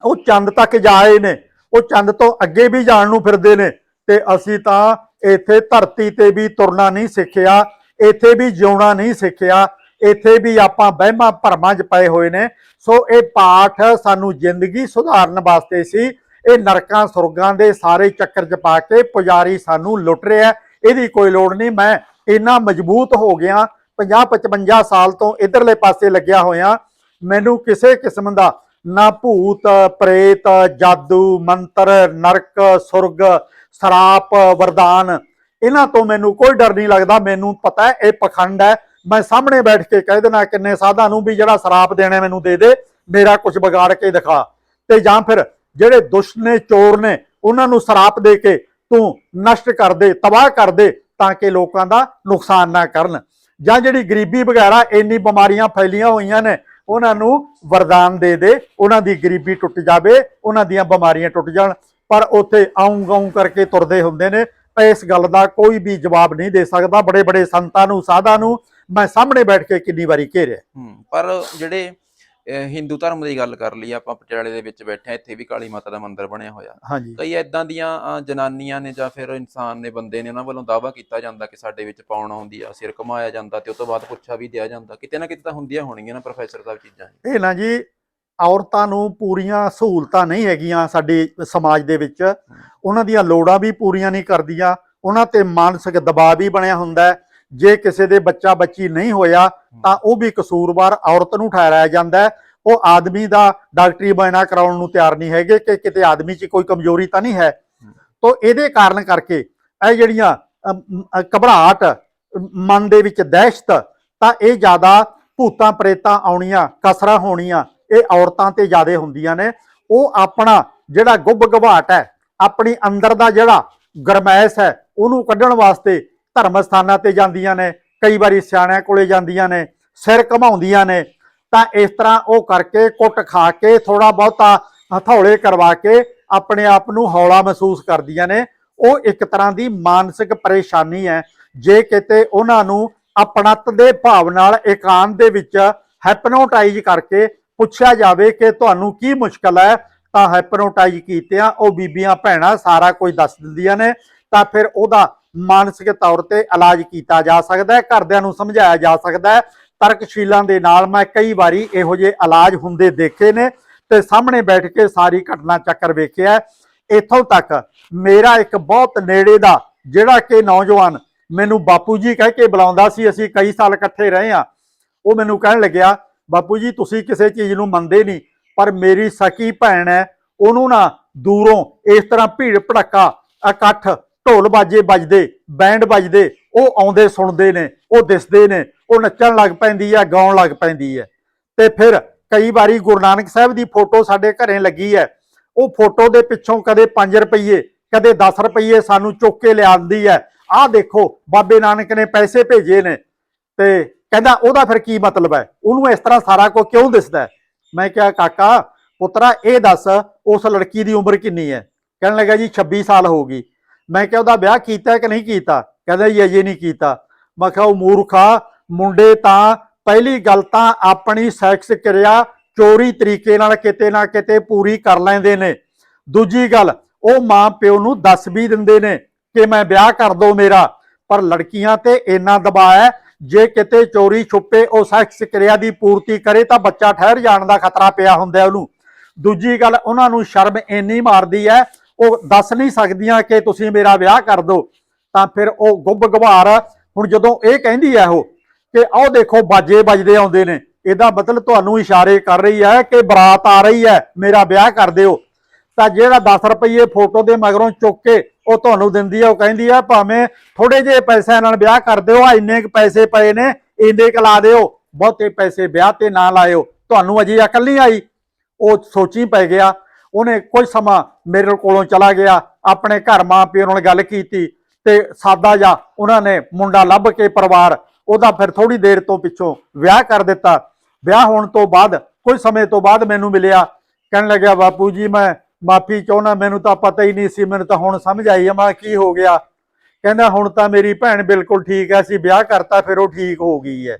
[SPEAKER 1] ਉਹ ਚੰਦ ਤੱਕ ਜਾਏ ਨੇ, ਉਹ ਚੰਦ ਤੋਂ ਅੱਗੇ ਵੀ ਜਾਣ ਨੂੰ ਫਿਰਦੇ ਨੇ ਤੇ ਅਸੀਂ ਤਾਂ ਇੱਥੇ ਧਰਤੀ ਤੇ ਵੀ ਤੁਰਨਾ ਨਹੀਂ ਸਿੱਖਿਆ, ਇੱਥੇ ਵੀ ਜਿਉਣਾ ਨਹੀਂ ਸਿੱਖਿਆ। ਇੱਥੇ ਵੀ ਆਪਾਂ ਵਹਿਮਾਂ ਭਰਮਾਂ 'ਚ ਪਏ ਹੋਏ ਨੇ। ਸੋ ਇਹ ਪਾਠ ਸਾਨੂੰ ਜ਼ਿੰਦਗੀ ਸੁਧਾਰਨ ਵਾਸਤੇ ਸੀ। ਇਹ ਨਰਕਾਂ, ਸੁਰਗਾਂ ਦੇ ਸਾਰੇ ਚੱਕਰ 'ਚ ਪਾ ਕੇ ਪੁਜਾਰੀ ਸਾਨੂੰ ਲੁੱਟ ਰਿਹਾ ਇਹਦੀ ਕੋਈ ਲੋੜ ਨਹੀਂ। ਮੈਂ ਇੰਨਾ ਮਜ਼ਬੂਤ ਹੋ ਗਿਆ। 50 55 ਸਾਲ ਤੋਂ ਇਧਰਲੇ ਪਾਸੇ ਲੱਗਿਆ ਹੋਇਆ। ਮੈਨੂੰ ਕਿਸੇ ਕਿਸਮ ਦਾ ਨਾ ਭੂਤ, ਪ੍ਰੇਤ, ਜਾਦੂ, ਮੰਤਰ, ਨਰਕ, ਸੁਰਗ, ਸਰਾਪ, ਵਰਦਾਨ, ਇਹਨਾਂ ਤੋਂ ਮੈਨੂੰ ਕੋਈ ਡਰ ਨਹੀਂ ਲੱਗਦਾ। ਮੈਨੂੰ ਪਤਾ ਹੈ, ਇਹ ਪਖੰਡ ਹੈ। ਮੈਂ ਸਾਹਮਣੇ ਬੈਠ ਕੇ ਕਹਿ ਦੇਣਾ ਕਿੰਨੇ ਸਾਧਾਂ ਨੂੰ ਵੀ ਜਿਹੜਾ ਸਰਾਪ ਦੇਣਾ ਮੈਨੂੰ ਦੇ ਦੇ, ਮੇਰਾ ਕੁਝ ਵਿਗਾੜ ਕੇ ਦਿਖਾ। ਤੇ ਜਾਂ ਫਿਰ ਜਿਹੜੇ ਦੁਸ਼ਟ ਨੇ, ਚੋਰ ਨੇ, ਉਹਨਾਂ ਨੂੰ ਸਰਾਪ ਦੇ ਕੇ ਤੂੰ ਨਸ਼ਟ ਕਰ ਦੇ, ਤਬਾਹ ਕਰ ਦੇ ਤਾਂ ਕਿ ਲੋਕਾਂ ਦਾ ਨੁਕਸਾਨ ਨਾ ਕਰਨ। ਜਾਂ ਜਿਹੜੀ ਗਰੀਬੀ ਵਗੈਰਾ ਇੰਨੀ ਬਿਮਾਰੀਆਂ ਫੈਲੀਆਂ ਹੋਈਆਂ ਨੇ, ਉਹਨਾਂ ਨੂੰ ਵਰਦਾਨ ਦੇ ਦੇ, ਉਹਨਾਂ ਦੀ ਗਰੀਬੀ ਟੁੱਟ ਜਾਵੇ, ਉਹਨਾਂ ਦੀਆਂ ਬਿਮਾਰੀਆਂ ਟੁੱਟ ਜਾਣ। ਪਰ ਉੱਥੇ ਆਉਂ ਗਾਉਂ ਕਰਕੇ ਤੁਰਦੇ ਹੁੰਦੇ ਨੇ, ਇਸ ਗੱਲ ਦਾ ਕੋਈ ਵੀ ਜਵਾਬ ਨਹੀਂ ਦੇ ਸਕਦਾ। ਬੜੇ ਬੜੇ ਸੰਤਾਂ ਨੂੰ, ਸਾਧਾਂ ਨੂੰ ਮੈਂ ਸਾਹਮਣੇ ਬੈਠ ਕੇ ਕਿੰਨੀ ਵਾਰੀ ਘੇਰਿਆ
[SPEAKER 2] ਪਰ ਜਿਹੜੇ ਹਿੰਦੂ ਧਰਮ ਦੀ ਗੱਲ ਕਰ ਲਈ ਆਪਾਂ ਪਟਿਆਲੇ ਦੇ ਵਿੱਚ ਬੈਠੇ ਇੱਥੇ ਵੀ ਕਾਲੀ ਮਾਤਾ ਦਾ ਮੰਦਿਰ ਬਣਿਆ ਹੋਇਆ। ਕਈ ਐਦਾਂ ਦੀਆਂ ਜਨਾਨੀਆਂ ਨੇ ਜਾਂ ਫਿਰ ਇਨਸਾਨ ਨੇ ਬੰਦੇ ਨੇ ਉਹਨਾਂ ਵੱਲੋਂ ਦਾਵਾ ਕੀਤਾ ਜਾਂਦਾ ਕਿ ਸਾਡੇ ਵਿੱਚ ਪਾਉਣ ਆਉਂਦੀ ਆ ਸਿਰ ਘੁਮਾਇਆ ਜਾਂਦਾ ਤੇ ਉਸ ਤੋਂ ਬਾਅਦ ਪੁੱਛਾ ਵੀ ਦਿਆ ਜਾਂਦਾ। ਕਿਤੇ ਨਾ ਕਿਤੇ ਤਾਂ ਹੁੰਦੀਆਂ ਹੋਣਗੀਆਂ ਨਾ ਪ੍ਰੋਫੈਸਰ ਸਾਹਿਬ ਚੀਜ਼ਾਂ।
[SPEAKER 1] ਇਹ ਨਾ ਜੀ ਔਰਤਾਂ ਨੂੰ ਪੂਰੀਆਂ ਸਹੂਲਤਾਂ ਨਹੀਂ ਹੈਗੀਆਂ ਸਾਡੇ ਸਮਾਜ ਦੇ ਵਿੱਚ। ਉਹਨਾਂ ਦੀਆਂ ਲੋੜਾਂ ਵੀ ਪੂਰੀਆਂ ਨਹੀਂ ਕਰਦੀਆਂ ਉਹਨਾਂ ਤੇ ਮਾਨਸਿਕ ਦਬਾਅ ਵੀ ਬਣਿਆ ਹੁੰਦਾ ਹੈ। ਜੇ ਕਿਸੇ ਦੇ ਬੱਚਾ ਬੱਚੀ ਨਹੀਂ ਹੋਇਆ ਤਾਂ ਉਹ ਵੀ ਕਸੂਰਵਾਰ ਔਰਤ ਨੂੰ ਠਹਿਰਾਇਆ ਜਾਂਦਾ ਉਹ ਆਦਮੀ ਦਾ ਡਾਕਟਰੀ ਬਣਾ ਕਰਾਉਣ ਨੂੰ ਤਿਆਰ ਨਹੀਂ ਹੈਗੇ ਕਿ ਕਿਤੇ ਆਦਮੀ 'ਚ ਕੋਈ ਕਮਜ਼ੋਰੀ ਤਾਂ ਨਹੀਂ ਹੈ। ਤੋਂ ਇਹਦੇ ਕਾਰਨ ਕਰਕੇ ਇਹ ਜਿਹੜੀਆਂ ਘਬਰਾਹਟ ਮਨ ਦੇ ਵਿੱਚ ਦਹਿਸ਼ਤ ਤਾਂ ਇਹ ਜ਼ਿਆਦਾ ਭੂਤਾਂ ਪ੍ਰੇਤਾਂ ਆਉਣੀਆਂ ਕਸਰਾਂ ਹੋਣੀਆਂ ਇਹ ਔਰਤਾਂ ਤੇ ਜ਼ਿਆਦਾ ਹੁੰਦੀਆਂ ਨੇ। ਉਹ ਆਪਣਾ ਜਿਹੜਾ ਗੁੱਬ ਘਬਾਟ ਹੈ ਆਪਣੀ ਅੰਦਰ ਦਾ ਜਿਹੜਾ ਗਰਮੈਸ਼ ਹੈ ਉਹਨੂੰ ਕੱਢਣ ਵਾਸਤੇ ਧਰਮ ਸਥਾਨਾਂ ਤੇ ਜਾਂਦੀਆਂ ਨੇ, ਕਈ ਵਾਰੀ ਸਿਆਣਿਆਂ ਕੋਲੇ ਜਾਂਦੀਆਂ ਨੇ, ਸਿਰ ਘਮਾਉਂਦੀਆਂ ਨੇ, ਤਾਂ ਇਸ ਤਰ੍ਹਾਂ ਉਹ ਕਰਕੇ ਕੁੱਟ ਖਾ ਕੇ ਥੋੜਾ ਬਹੁਤਾ ਹਥੌਲੇ ਕਰਵਾ ਕੇ ਆਪਣੇ ਆਪ ਨੂੰ ਹੌਲਾ ਮਹਿਸੂਸ ਕਰਦੀਆਂ ਨੇ। ਉਹ ਇੱਕ ਤਰ੍ਹਾਂ ਦੀ ਮਾਨਸਿਕ ਪਰੇਸ਼ਾਨੀ ਹੈ। ਜੇ ਕਿਤੇ ਉਹਨਾਂ ਨੂੰ ਆਪਣਤ ਦੇ ਭਾਵ ਨਾਲ ਇਕਾਂਤ ਦੇ ਵਿੱਚ ਹੈਪਨੋਟਾਈਜ਼ ਕਰਕੇ ਪੁੱਛਿਆ ਜਾਵੇ ਕਿ ਤੁਹਾਨੂੰ ਕੀ ਮੁਸ਼ਕਲ ਹੈ, ਤਾਂ ਹੈਪਨੋਟਾਈਜ਼ ਕੀਤੇ ਆ ਉਹ ਬੀਬੀਆਂ, ਭੈਣਾਂ ਸਾਰਾ ਕੁਝ ਦੱਸ ਦਿੰਦੀਆਂ ਨੇ। ਤਾਂ ਫਿਰ ਉਹਦਾ ਮਾਨਸਿਕ ਤੌਰ ਤੇ ਇਲਾਜ ਕੀਤਾ ਜਾ ਸਕਦਾ ਹੈ, ਘਰਦਿਆਂ ਨੂੰ ਸਮਝਾਇਆ ਜਾ ਸਕਦਾ ਹੈ। ਤਰਕਸ਼ੀਲਾਂ ਦੇ ਨਾਲ ਮੈਂ ਕਈ ਵਾਰੀ ਇਹੋ ਜਿਹੇ ਇਲਾਜ ਹੁੰਦੇ ਦੇਖੇ ਨੇ ਤੇ ਸਾਹਮਣੇ ਬੈਠ ਕੇ ਸਾਰੀ ਘਟਨਾ ਚੱਕਰ ਵੇਖਿਆ ਇੱਥੋਂ ਤੱਕ ਮੇਰਾ ਇੱਕ ਬਹੁਤ ਨੇੜੇ ਦਾ ਜਿਹੜਾ ਕਿ ਨੌਜਵਾਨ ਮੈਨੂੰ ਬਾਪੂ ਜੀ ਕਹਿ ਕੇ ਬੁਲਾਉਂਦਾ ਸੀ, ਅਸੀਂ ਕਈ ਸਾਲ ਇਕੱਠੇ ਰਹੇ ਆ ਉਹ ਮੈਨੂੰ ਕਹਿਣ ਲੱਗਿਆ, ਬਾਪੂ ਜੀ, ਤੁਸੀਂ ਕਿਸੇ ਚੀਜ਼ ਨੂੰ ਮੰਨਦੇ ਨਹੀਂ, ਪਰ ਮੇਰੀ ਸਕੀ ਭੈਣ ਹੈ, ਉਹਨੂੰ ਨਾ ਦੂਰੋਂ ਇਸ ਤਰ੍ਹਾਂ ਭੀੜ ਭੜੱਕਾ, ਇਕੱਠ ਢੋਲ ਬਾਜੇ ਵੱਜਦੇ ਬੈਂਡ ਵੱਜਦੇ, ਉਹ ਆਉਂਦੇ ਸੁਣਦੇ ਨੇ, ਉਹ ਦਿਸਦੇ ਨੇ, ਉਹ ਨੱਚਣ ਲੱਗ ਪੈਂਦੀ ਹੈ ਗਾਉਣ ਲੱਗ ਪੈਂਦੀ ਹੈ ਤੇ ਫਿਰ ਕਈ ਵਾਰੀ ਗੁਰੂ ਨਾਨਕ ਸਾਹਿਬ ਦੀ ਫੋਟੋ ਸਾਡੇ ਘਰੇ ਲੱਗੀ ਹੈ ਉਹ ਫੋਟੋ ਦੇ ਪਿੱਛੋਂ ਕਦੇ 5 ਰੁਪਏ ਕਦੇ 10 ਰੁਪਏ ਸਾਨੂੰ ਚੁੱਕ ਕੇ ਲਿਆਂਦੀ ਹੈ ਆਹ ਦੇਖੋ, ਬਾਬੇ ਨਾਨਕ ਨੇ ਪੈਸੇ ਭੇਜੇ ਨੇ। ਤੇ ਕਹਿੰਦਾ, ਉਹਦਾ ਫਿਰ ਕੀ ਮਤਲਬ ਹੈ? ਉਹਨੂੰ ਇਸ ਤਰ੍ਹਾਂ ਸਾਰਾ ਕੁਝ ਕਿਉਂ ਦਿਸਦਾ ਮੈਂ ਕਿਹਾ, ਕਾਕਾ, ਪੁੱਤਰਾ, ਇਹ ਦੱਸ, ਉਸ ਲੜਕੀ ਦੀ ਉਮਰ ਕਿੰਨੀ ਹੈ? ਕਹਿਣ ਲੱਗਾ ਜੀ 26 ਸਾਲ ਹੋ ਗਈ। ਮੈਂ ਕਿਹਾ ਉਹਦਾ ਵਿਆਹ ਕੀਤਾ ਕਿ ਨਹੀਂ ਕੀਤਾ? ਕਹਿੰਦਾ ਜੀ ਅਜੇ ਨਹੀਂ ਕੀਤਾ। ਮੈਂ ਕਿਹਾ ਉਹ ਮੂਰਖਾ, ਮੁੰਡੇ ਤਾਂ ਪਹਿਲੀ ਗੱਲ ਤਾਂ ਆਪਣੀ ਸੈਕਸ ਕਿਰਿਆ ਚੋਰੀ ਤਰੀਕੇ ਨਾਲ ਕਿਤੇ ਨਾ ਕਿਤੇ ਪੂਰੀ ਕਰ ਲੈਂਦੇ ਨੇ। ਦੂਜੀ ਗੱਲ, ਉਹ ਮਾਂ ਪਿਓ ਨੂੰ ਦੱਸ ਵੀ ਦਿੰਦੇ ਨੇ ਕਿ ਮੈਂ ਵਿਆਹ ਕਰ ਦੋ ਮੇਰਾ, ਪਰ ਲੜਕੀਆਂ ਤੇ ਇੰਨਾ ਦਬਾਅ ਹੈ, ਜੇ ਕਿਤੇ ਚੋਰੀ ਛੁਪੇ ਉਹ ਸੈਕਸ ਕਿਰਿਆ ਦੀ ਪੂਰਤੀ ਕਰੇ ਤਾਂ ਬੱਚਾ ਠਹਿਰ ਜਾਣ ਦਾ ਖਤਰਾ ਪਿਆ ਹੁੰਦਾ ਉਹਨੂੰ। ਦੂਜੀ ਗੱਲ, ਉਹਨਾਂ ਨੂੰ ਸ਼ਰਮ ਇੰਨੀ ਮਾਰਦੀ ਹੈ ਉਹ ਦੱਸ ਨਹੀਂ ਸਕਦੀਆਂ ਕਿ ਤੁਸੀਂ ਮੇਰਾ ਵਿਆਹ ਕਰ ਦਿਓ ਤਾਂ ਫਿਰ ਉਹ ਗੁੱਬ ਗਵਾਰ ਹੁਣ ਜਦੋਂ ਇਹ ਕਹਿੰਦੀ ਹੈ ਉਹ ਕਿ ਆਹ ਦੇਖੋ ਬਾਜੇ ਵੱਜਦੇ ਆਉਂਦੇ ਨੇ, ਇਹਦਾ ਮਤਲਬ ਤੁਹਾਨੂੰ ਇਸ਼ਾਰੇ ਕਰ ਰਹੀ ਹੈ ਕਿ ਬਰਾਤ ਆ ਰਹੀ ਹੈ ਮੇਰਾ ਵਿਆਹ ਕਰ ਦਿਓ। ਤਾਂ ਜਿਹੜਾ 10 ਰੁਪਏ ਫੋਟੋ ਦੇ ਮਗਰੋਂ ਚੁੱਕ ਕੇ ਉਹ ਤੁਹਾਨੂੰ ਦਿੰਦੀ ਹੈ ਉਹ ਕਹਿੰਦੀ ਹੈ ਭਾਵੇਂ ਥੋੜੇ ਜਿਹੇ ਪੈਸਿਆਂ ਨਾਲ ਵਿਆਹ ਕਰ ਦਿਓ ਆ ਇੰਨੇ ਕੁ ਪੈਸੇ ਪਏ ਨੇ, ਇੰਨੇ ਕੁ ਲਾ ਦਿਓ, ਬਹੁਤੇ ਪੈਸੇ ਵਿਆਹ ਤੇ ਨਾ ਲਾਇਓ। ਤੁਹਾਨੂੰ ਅਜੇ ਅਕਲ ਨਹੀਂ ਆਈ। ਉਹ ਸੋਚੀ ਪੈ ਗਿਆ ਉਹਨੇ ਕੁਝ ਸਮਾਂ ਮੇਰੇ ਕੋਲੋਂ ਚਲਾ ਗਿਆ, ਆਪਣੇ ਘਰ ਮਾਂ ਪਿਓ ਨਾਲ ਗੱਲ ਕੀਤੀ ਤੇ ਸਾਦਾ ਜਾ ਉਹਨਾਂ ਨੇ ਮੁੰਡਾ ਲੱਭ ਕੇ ਪਰਿਵਾਰ, ਉਹਦਾ ਫਿਰ ਥੋੜੀ ਦੇਰ ਤੋਂ ਪਿੱਛੋਂ ਵਿਆਹ ਕਰ ਦਿੱਤਾ। ਵਿਆਹ ਹੋਣ ਤੋਂ ਬਾਅਦ, ਕੁਝ ਸਮੇਂ ਤੋਂ ਬਾਅਦ ਮੈਨੂੰ ਮਿਲਿਆ। ਕਹਿਣ ਲੱਗਿਆ, ਬਾਪੂ ਜੀ, ਮੈਂ ਮਾਫੀ ਚਾਹੁੰਦਾ, ਮੈਨੂੰ ਤਾਂ ਪਤਾ ਹੀ ਨਹੀਂ ਸੀ, ਮੈਨੂੰ ਤਾਂ ਹੁਣ ਸਮਝ ਆਈ ਆ, ਮੈਂ ਕੀ ਹੋ ਗਿਆ? ਕਹਿੰਦਾ, ਹੁਣ ਤਾਂ ਮੇਰੀ ਭੈਣ ਬਿਲਕੁਲ ਠੀਕ ਹੈ ਸੀ ਵਿਆਹ ਕਰਤਾ, ਫਿਰ ਉਹ ਠੀਕ ਹੋ ਗਈ ਹੈ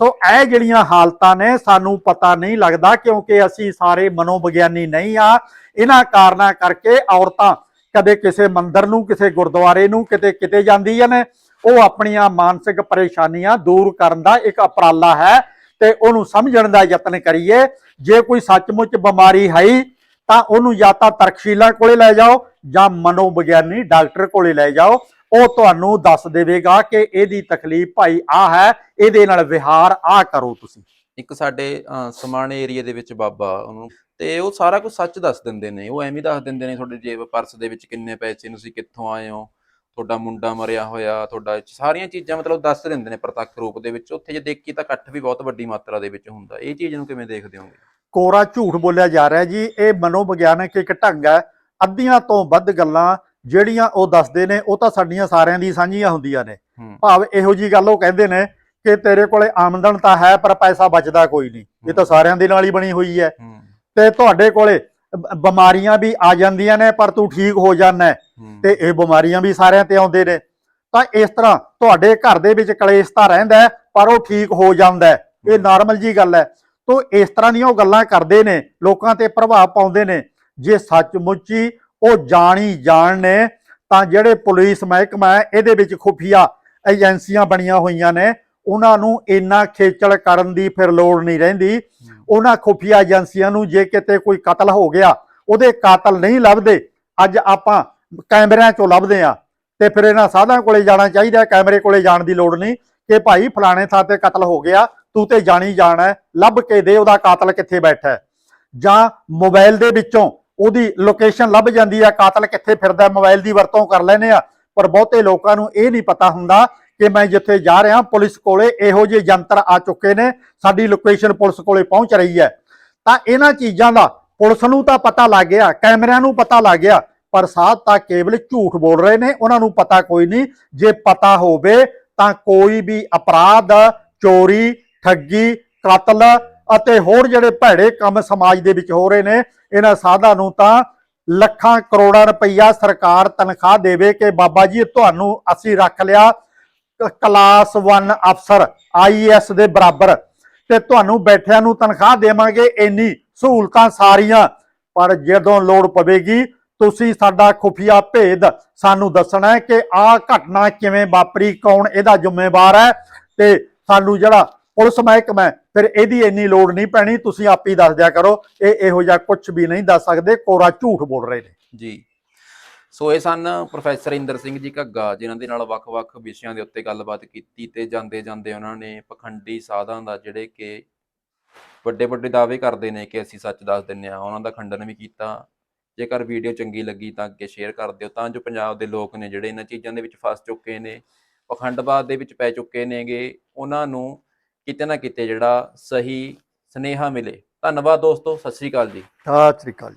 [SPEAKER 1] ਸੋ ਇਹ ਜਿਹੜੀਆਂ ਹਾਲਤਾਂ ਨੇ, ਸਾਨੂੰ ਪਤਾ ਨਹੀਂ ਲੱਗਦਾ ਕਿਉਂਕਿ ਅਸੀਂ ਸਾਰੇ ਮਨੋਵਿਗਿਆਨੀ ਨਹੀਂ ਆ। ਇਹਨਾਂ ਕਾਰਨਾਂ ਕਰਕੇ ਔਰਤਾਂ ਕਦੇ ਕਿਸੇ ਮੰਦਰ ਨੂੰ, ਕਿਸੇ ਗੁਰਦੁਆਰੇ ਨੂੰ, ਕਿਤੇ ਕਿਤੇ ਜਾਂਦੀਆਂ ਨੇ। ਉਹ ਆਪਣੀਆਂ ਮਾਨਸਿਕ ਪਰੇਸ਼ਾਨੀਆਂ ਦੂਰ ਕਰਨ ਦਾ ਇੱਕ ਅਪਰਾਲਾ ਹੈ ਤੇ ਉਹਨੂੰ ਸਮਝਣ ਦਾ ਯਤਨ ਕਰੀਏ। ਜੇ ਕੋਈ ਸੱਚਮੁੱਚ ਬਿਮਾਰੀ ਹੈ, ਤਾਂ ਉਹਨੂੰ ਜਾਂ ਤਾਂ ਤਰਕਸ਼ੀਲਾ ਕੋਲੇ ਲੈ ਜਾਓ ਜਾਂ ਮਨੋਵਿਗਿਆਨੀ ਡਾਕਟਰ ਕੋਲੇ ਲੈ ਜਾਓ। ਉਹ ਤੁਹਾਨੂੰ ਦੱਸ ਦੇਵੇਗਾ ਕਿ ਇਹਦੀ ਤਕਲੀਫ ਭਾਈ ਆ ਹੈ ਇਹਦੇ ਨਾਲ ਵਿਹਾਰ ਆ ਕਰੋ ਤੁਸੀਂ।
[SPEAKER 2] ਇੱਕ ਸਾਡੇ ਸਮਾਣੇ ਏਰੀਆ ਦੇ ਵਿੱਚ ਬਾਬਾ ਉਹਨੂੰ ਤੇ ਉਹ ਸਾਰਾ ਕੁਝ ਸੱਚ ਦੱਸ ਦਿੰਦੇ ਨੇ ਉਹ ਐਵੇਂ ਹੀ ਦੱਸ ਦਿੰਦੇ ਨੇ ਤੁਹਾਡੇ ਜੇਬ ਪਰਸ ਦੇ ਵਿੱਚ ਕਿੰਨੇ ਪੈਸੇ ਨੇ ਤੁਸੀਂ ਕਿੱਥੋਂ ਆਏ ਹੋ ਤੁਹਾਡਾ ਮੁੰਡਾ ਮਰਿਆ ਹੋਇਆ ਤੁਹਾਡਾ ਸਾਰੀਆਂ ਚੀਜ਼ਾਂ ਮਤਲਬ ਦੱਸ ਦਿੰਦੇ ਨੇ ਪ੍ਰਤੱਖ ਰੂਪ ਦੇ ਵਿੱਚ ਉੱਥੇ ਜੇ ਦੇਖੀ ਤਾਂ ਇਕੱਠ ਵੀ ਬਹੁਤ ਵੱਡੀ ਮਾਤਰਾ ਦੇ ਵਿੱਚ ਹੁੰਦਾ ਇਹ ਚੀਜ਼ ਨੂੰ ਕਿਵੇਂ ਦੇਖਦੇ ਹੋਗੇ?
[SPEAKER 1] ਕੋਰਾ ਝੂਠ ਬੋਲਿਆ ਜਾ ਰਿਹਾ ਜੀ ਇਹ ਮਨੋਵਿਗਿਆਨਕ ਇੱਕ ਢੰਗ ਹੈ ਅੱਧੀਆਂ ਤੋਂ ਵੱਧ ਗੱਲਾਂ ਜਿਹੜੀਆਂ ਉਹ ਦੱਸਦੇ ਨੇ ਉਹ ਤਾਂ ਸਾਡੀਆਂ ਸਾਰਿਆਂ ਦੀ ਸਾਂਝੀਆਂ ਹੁੰਦੀਆਂ ਨੇ। ਭਾਵ ਇਹੋ ਜੀ ਗੱਲ ਉਹ ਕਹਿੰਦੇ ਨੇ ਕਿ ਤੇਰੇ ਕੋਲੇ ਆਮਦਨ ਤਾਂ ਹੈ ਪਰ ਪੈਸਾ ਬਚਦਾ ਕੋਈ ਨਹੀਂ। ਇਹ ਤਾਂ ਸਾਰਿਆਂ ਦੇ ਨਾਲ ਹੀ ਬਣੀ ਹੋਈ ਹੈ। ਤੇ ਤੁਹਾਡੇ ਕੋਲੇ ਬਿਮਾਰੀਆਂ ਵੀ ਆ ਜਾਂਦੀਆਂ ਨੇ ਪਰ ਤੂੰ ਠੀਕ ਹੋ ਜਾਂਦਾ ਤੇ ਇਹ ਬਿਮਾਰੀਆਂ ਵੀ ਸਾਰਿਆਂ ਤੇ ਆਉਂਦੇ ਨੇ। ਤਾਂ ਇਸ ਤਰ੍ਹਾਂ ਤੁਹਾਡੇ ਘਰ ਦੇ ਵਿੱਚ ਕਲੇਸ਼ ਤਾਂ ਰਹਿੰਦਾ ਪਰ ਉਹ ਠੀਕ ਹੋ ਜਾਂਦਾ। ਇਹ ਨਾਰਮਲ ਜੀ ਗੱਲ ਹੈ। ਤੋਂ ਇਸ ਤਰ੍ਹਾਂ ਦੀਆਂ ਉਹ ਗੱਲਾਂ ਕਰਦੇ ਨੇ ਲੋਕਾਂ ਤੇ ਪ੍ਰਭਾਵ ਪਾਉਂਦੇ ਨੇ। ਜੇ ਸੱਚਮੁੱਚ ਹੀ ਉਹ ਜਾਣੀ ਜਾਣ ਨੇ, ਤਾਂ ਜਿਹੜੇ ਪੁਲਿਸ ਮਹਿਕਮਾ ਹੈ, ਇਹਦੇ ਵਿੱਚ ਖੁਫੀਆ ਏਜੰਸੀਆਂ ਬਣੀਆਂ ਹੋਈਆਂ ਨੇ। ਉਹਨਾਂ ਨੂੰ ਇੰਨਾ ਖੇਚਲ ਕਰਨ ਦੀ ਫਿਰ ਲੋੜ ਨਹੀਂ ਰਹਿੰਦੀ। ਉਹਨਾਂ ਖੁਫੀਆ ਏਜੰਸੀਆਂ ਨੂੰ ਜੇ ਕਿਤੇ ਕੋਈ ਕਤਲ ਹੋ ਗਿਆ, ਉਹਦੇ ਕਾਤਲ ਨਹੀਂ ਲੱਭਦੇ। ਅੱਜ ਆਪਾਂ ਕੈਮਰਿਆਂ ਚੋਂ ਲੱਭਦੇ ਆ ਤੇ ਫਿਰ ਇਹਨਾਂ ਸਾਧਾਂ ਕੋਲੇ ਜਾਣਾ ਚਾਹੀਦਾ, ਕੈਮਰੇ ਕੋਲੇ ਜਾਣ ਦੀ ਲੋੜ ਨਹੀਂ ਕਿ ਭਾਈ ਫਲਾਣੇ ਥਾਂ ਤੇ ਕਤਲ ਹੋ ਗਿਆ, ਤੂੰ ਤੇ ਜਾਣੀ ਜਾਣਾ ਲੱਭ ਕੇ ਦੇ ਉਹਦਾ ਕਾਤਲ ਕਿੱਥੇ ਬੈਠਾ ਜਾਂ ਮੋਬਾਈਲ ਦੇ ਵਿੱਚੋਂ ਉਹਦੀ ਲੋਕੇਸ਼ਨ ਲੱਭ ਜਾਂਦੀ ਹੈ ਕਾਤਲ ਕਿੱਥੇ ਫਿਰਦਾ ਹੈ, ਮੋਬਾਈਲ ਦੀ ਵਰਤੋਂ ਕਰ ਲੈਨੇ ਆ। ਪਰ ਬਹੁਤੇ ਲੋਕਾਂ ਨੂੰ ਇਹ ਨਹੀਂ ਪਤਾ ਹੁੰਦਾ ਕਿ ਮੈਂ ਜਿੱਥੇ ਜਾ ਰਿਹਾ ਪੁਲਿਸ ਕੋਲੇ ਇਹੋ ਜਿਹੇ ਯੰਤਰ ਆ ਚੁੱਕੇ ਨੇ ਸਾਡੀ ਲੋਕੇਸ਼ਨ ਪੁਲਿਸ ਕੋਲੇ ਪਹੁੰਚ ਰਹੀ ਹੈ। ਤਾਂ ਇਹਨਾਂ ਚੀਜ਼ਾਂ ਦਾ ਪੁਲਿਸ ਨੂੰ ਤਾਂ ਪਤਾ ਲੱਗ ਗਿਆ ਕੈਮਰਿਆਂ ਨੂੰ ਪਤਾ ਲੱਗ ਗਿਆ ਪਰ ਸਾਧ ਤਾਂ ਕੇਵਲ ਝੂਠ ਬੋਲ ਰਹੇ ਨੇ ਉਹਨਾਂ ਨੂੰ ਪਤਾ ਕੋਈ ਨਹੀਂ। ਜੇ ਪਤਾ ਹੋਵੇ ਤਾਂ ਕੋਈ ਵੀ ਅਪਰਾਧ ਚੋਰੀ ਠੱਗੀ ਕਤਲ ਅਤੇ ਹੋਰ ਜਿਹੜੇ ਭੈੜੇ ਕੰਮ ਸਮਾਜ ਦੇ ਵਿੱਚ ਹੋ ਰਹੇ ਨੇ, ਇਹਨਾਂ ਸਾਧਾਂ ਨੂੰ ਤਾਂ ਲੱਖਾਂ ਕਰੋੜਾਂ ਰੁਪਈਆ ਸਰਕਾਰ ਤਨਖਾਹ ਦੇਵੇ ਕਿ ਬਾਬਾ ਜੀ, ਤੁਹਾਨੂੰ ਅਸੀਂ ਰੱਖ ਲਿਆ ਕਲਾਸ 1 ਅਫਸਰ ਆਈਐਸ ਦੇ ਬਰਾਬਰ। ਤੇ ਤੁਹਾਨੂੰ ਬੈਠਿਆਂ ਨੂੰ ਤਨਖਾਹ ਦੇਵਾਂਗੇ ਇੰਨੀ ਸਹੂਲਤਾਂ ਸਾਰੀਆਂ। ਪਰ ਜਦੋਂ ਲੋੜ ਪਵੇਗੀ, ਤੁਸੀਂ ਸਾਡਾ ਖੁਫੀਆ ਭੇਦ ਸਾਨੂੰ ਦੱਸਣਾ ਹੈ ਕਿ ਆਹ ਘਟਨਾ ਕਿਵੇਂ ਵਾਪਰੀ, ਕੌਣ ਇਹਦਾ ਜ਼ਿੰਮੇਵਾਰ ਹੈ। ਤੇ ਸਾਨੂੰ ਜਿਹੜਾ ਪੁਲਿਸ ਮਹਿਕਮਾ ਫਿਰ ਇਹਦੀ ਇੰਨੀ ਲੋੜ ਨਹੀਂ ਪੈਣੀ, ਤੁਸੀਂ ਆਪ ਹੀ ਦੱਸ ਦਿਆ ਕਰੋ। ਇਹ ਇਹੋ ਜਿਹਾ ਕੁਝ ਵੀ ਨਹੀਂ ਦੱਸ ਸਕਦੇ, ਕੋਰਾ ਝੂਠ ਬੋਲ ਰਹੇ ਨੇ।
[SPEAKER 2] ਜੀ। ਸੋ ਇਹ ਸਨ ਪ੍ਰੋਫੈਸਰ ਇੰਦਰ ਸਿੰਘ ਜੀ ਘੱਗਾ, ਜਿਨ੍ਹਾਂ ਦੇ ਨਾਲ ਵੱਖ-ਵੱਖ ਵਿਸ਼ਿਆਂ ਦੇ ਉੱਤੇ ਗੱਲਬਾਤ ਕੀਤੀ ਤੇ ਜਾਂਦੇ ਜਾਂਦੇ ਉਹਨਾਂ ਨੇ ਪਖੰਡੀ ਸਾਧਾਂ ਦਾ ਜਿਹੜੇ ਕਿ ਵੱਡੇ ਵੱਡੇ ਦਾਅਵੇ ਕਰਦੇ ਨੇ ਕਿ ਅਸੀਂ ਸੱਚ ਦੱਸ ਦਿੰਨੇ ਆ ਉਹਨਾਂ ਦਾ ਖੰਡਨ ਵੀ ਕੀਤਾ। ਜੇਕਰ ਵੀਡੀਓ ਚੰਗੀ ਲੱਗੀ ਤਾਂ ਅੱਗੇ ਸ਼ੇਅਰ ਕਰ ਦਿਓ। ਤਾਂ ਜੋ ਪੰਜਾਬ ਦੇ ਲੋਕ ਨੇ ਜਿਹੜੇ ਇਹਨਾਂ ਚੀਜ਼ਾਂ ਦੇ ਵਿੱਚ ਫਸ ਚੁੱਕੇ ਨੇ, ਪਖੰਡਵਾਦ ਦੇ ਵਿੱਚ ਪੈ ਚੁੱਕੇ ਨੇਗੇ, ਉਹਨਾਂ ਨੂੰ ਕਿਤੇ ਨਾ ਕਿਤੇ ਜਿਹੜਾ ਸਹੀ ਸਨੇਹਾ ਮਿਲੇ। ਧੰਨਵਾਦ ਦੋਸਤੋ, ਸਤਿ ਸ਼੍ਰੀ ਅਕਾਲ ਜੀ।
[SPEAKER 1] ਸਤਿ ਸ੍ਰੀ ਅਕਾਲ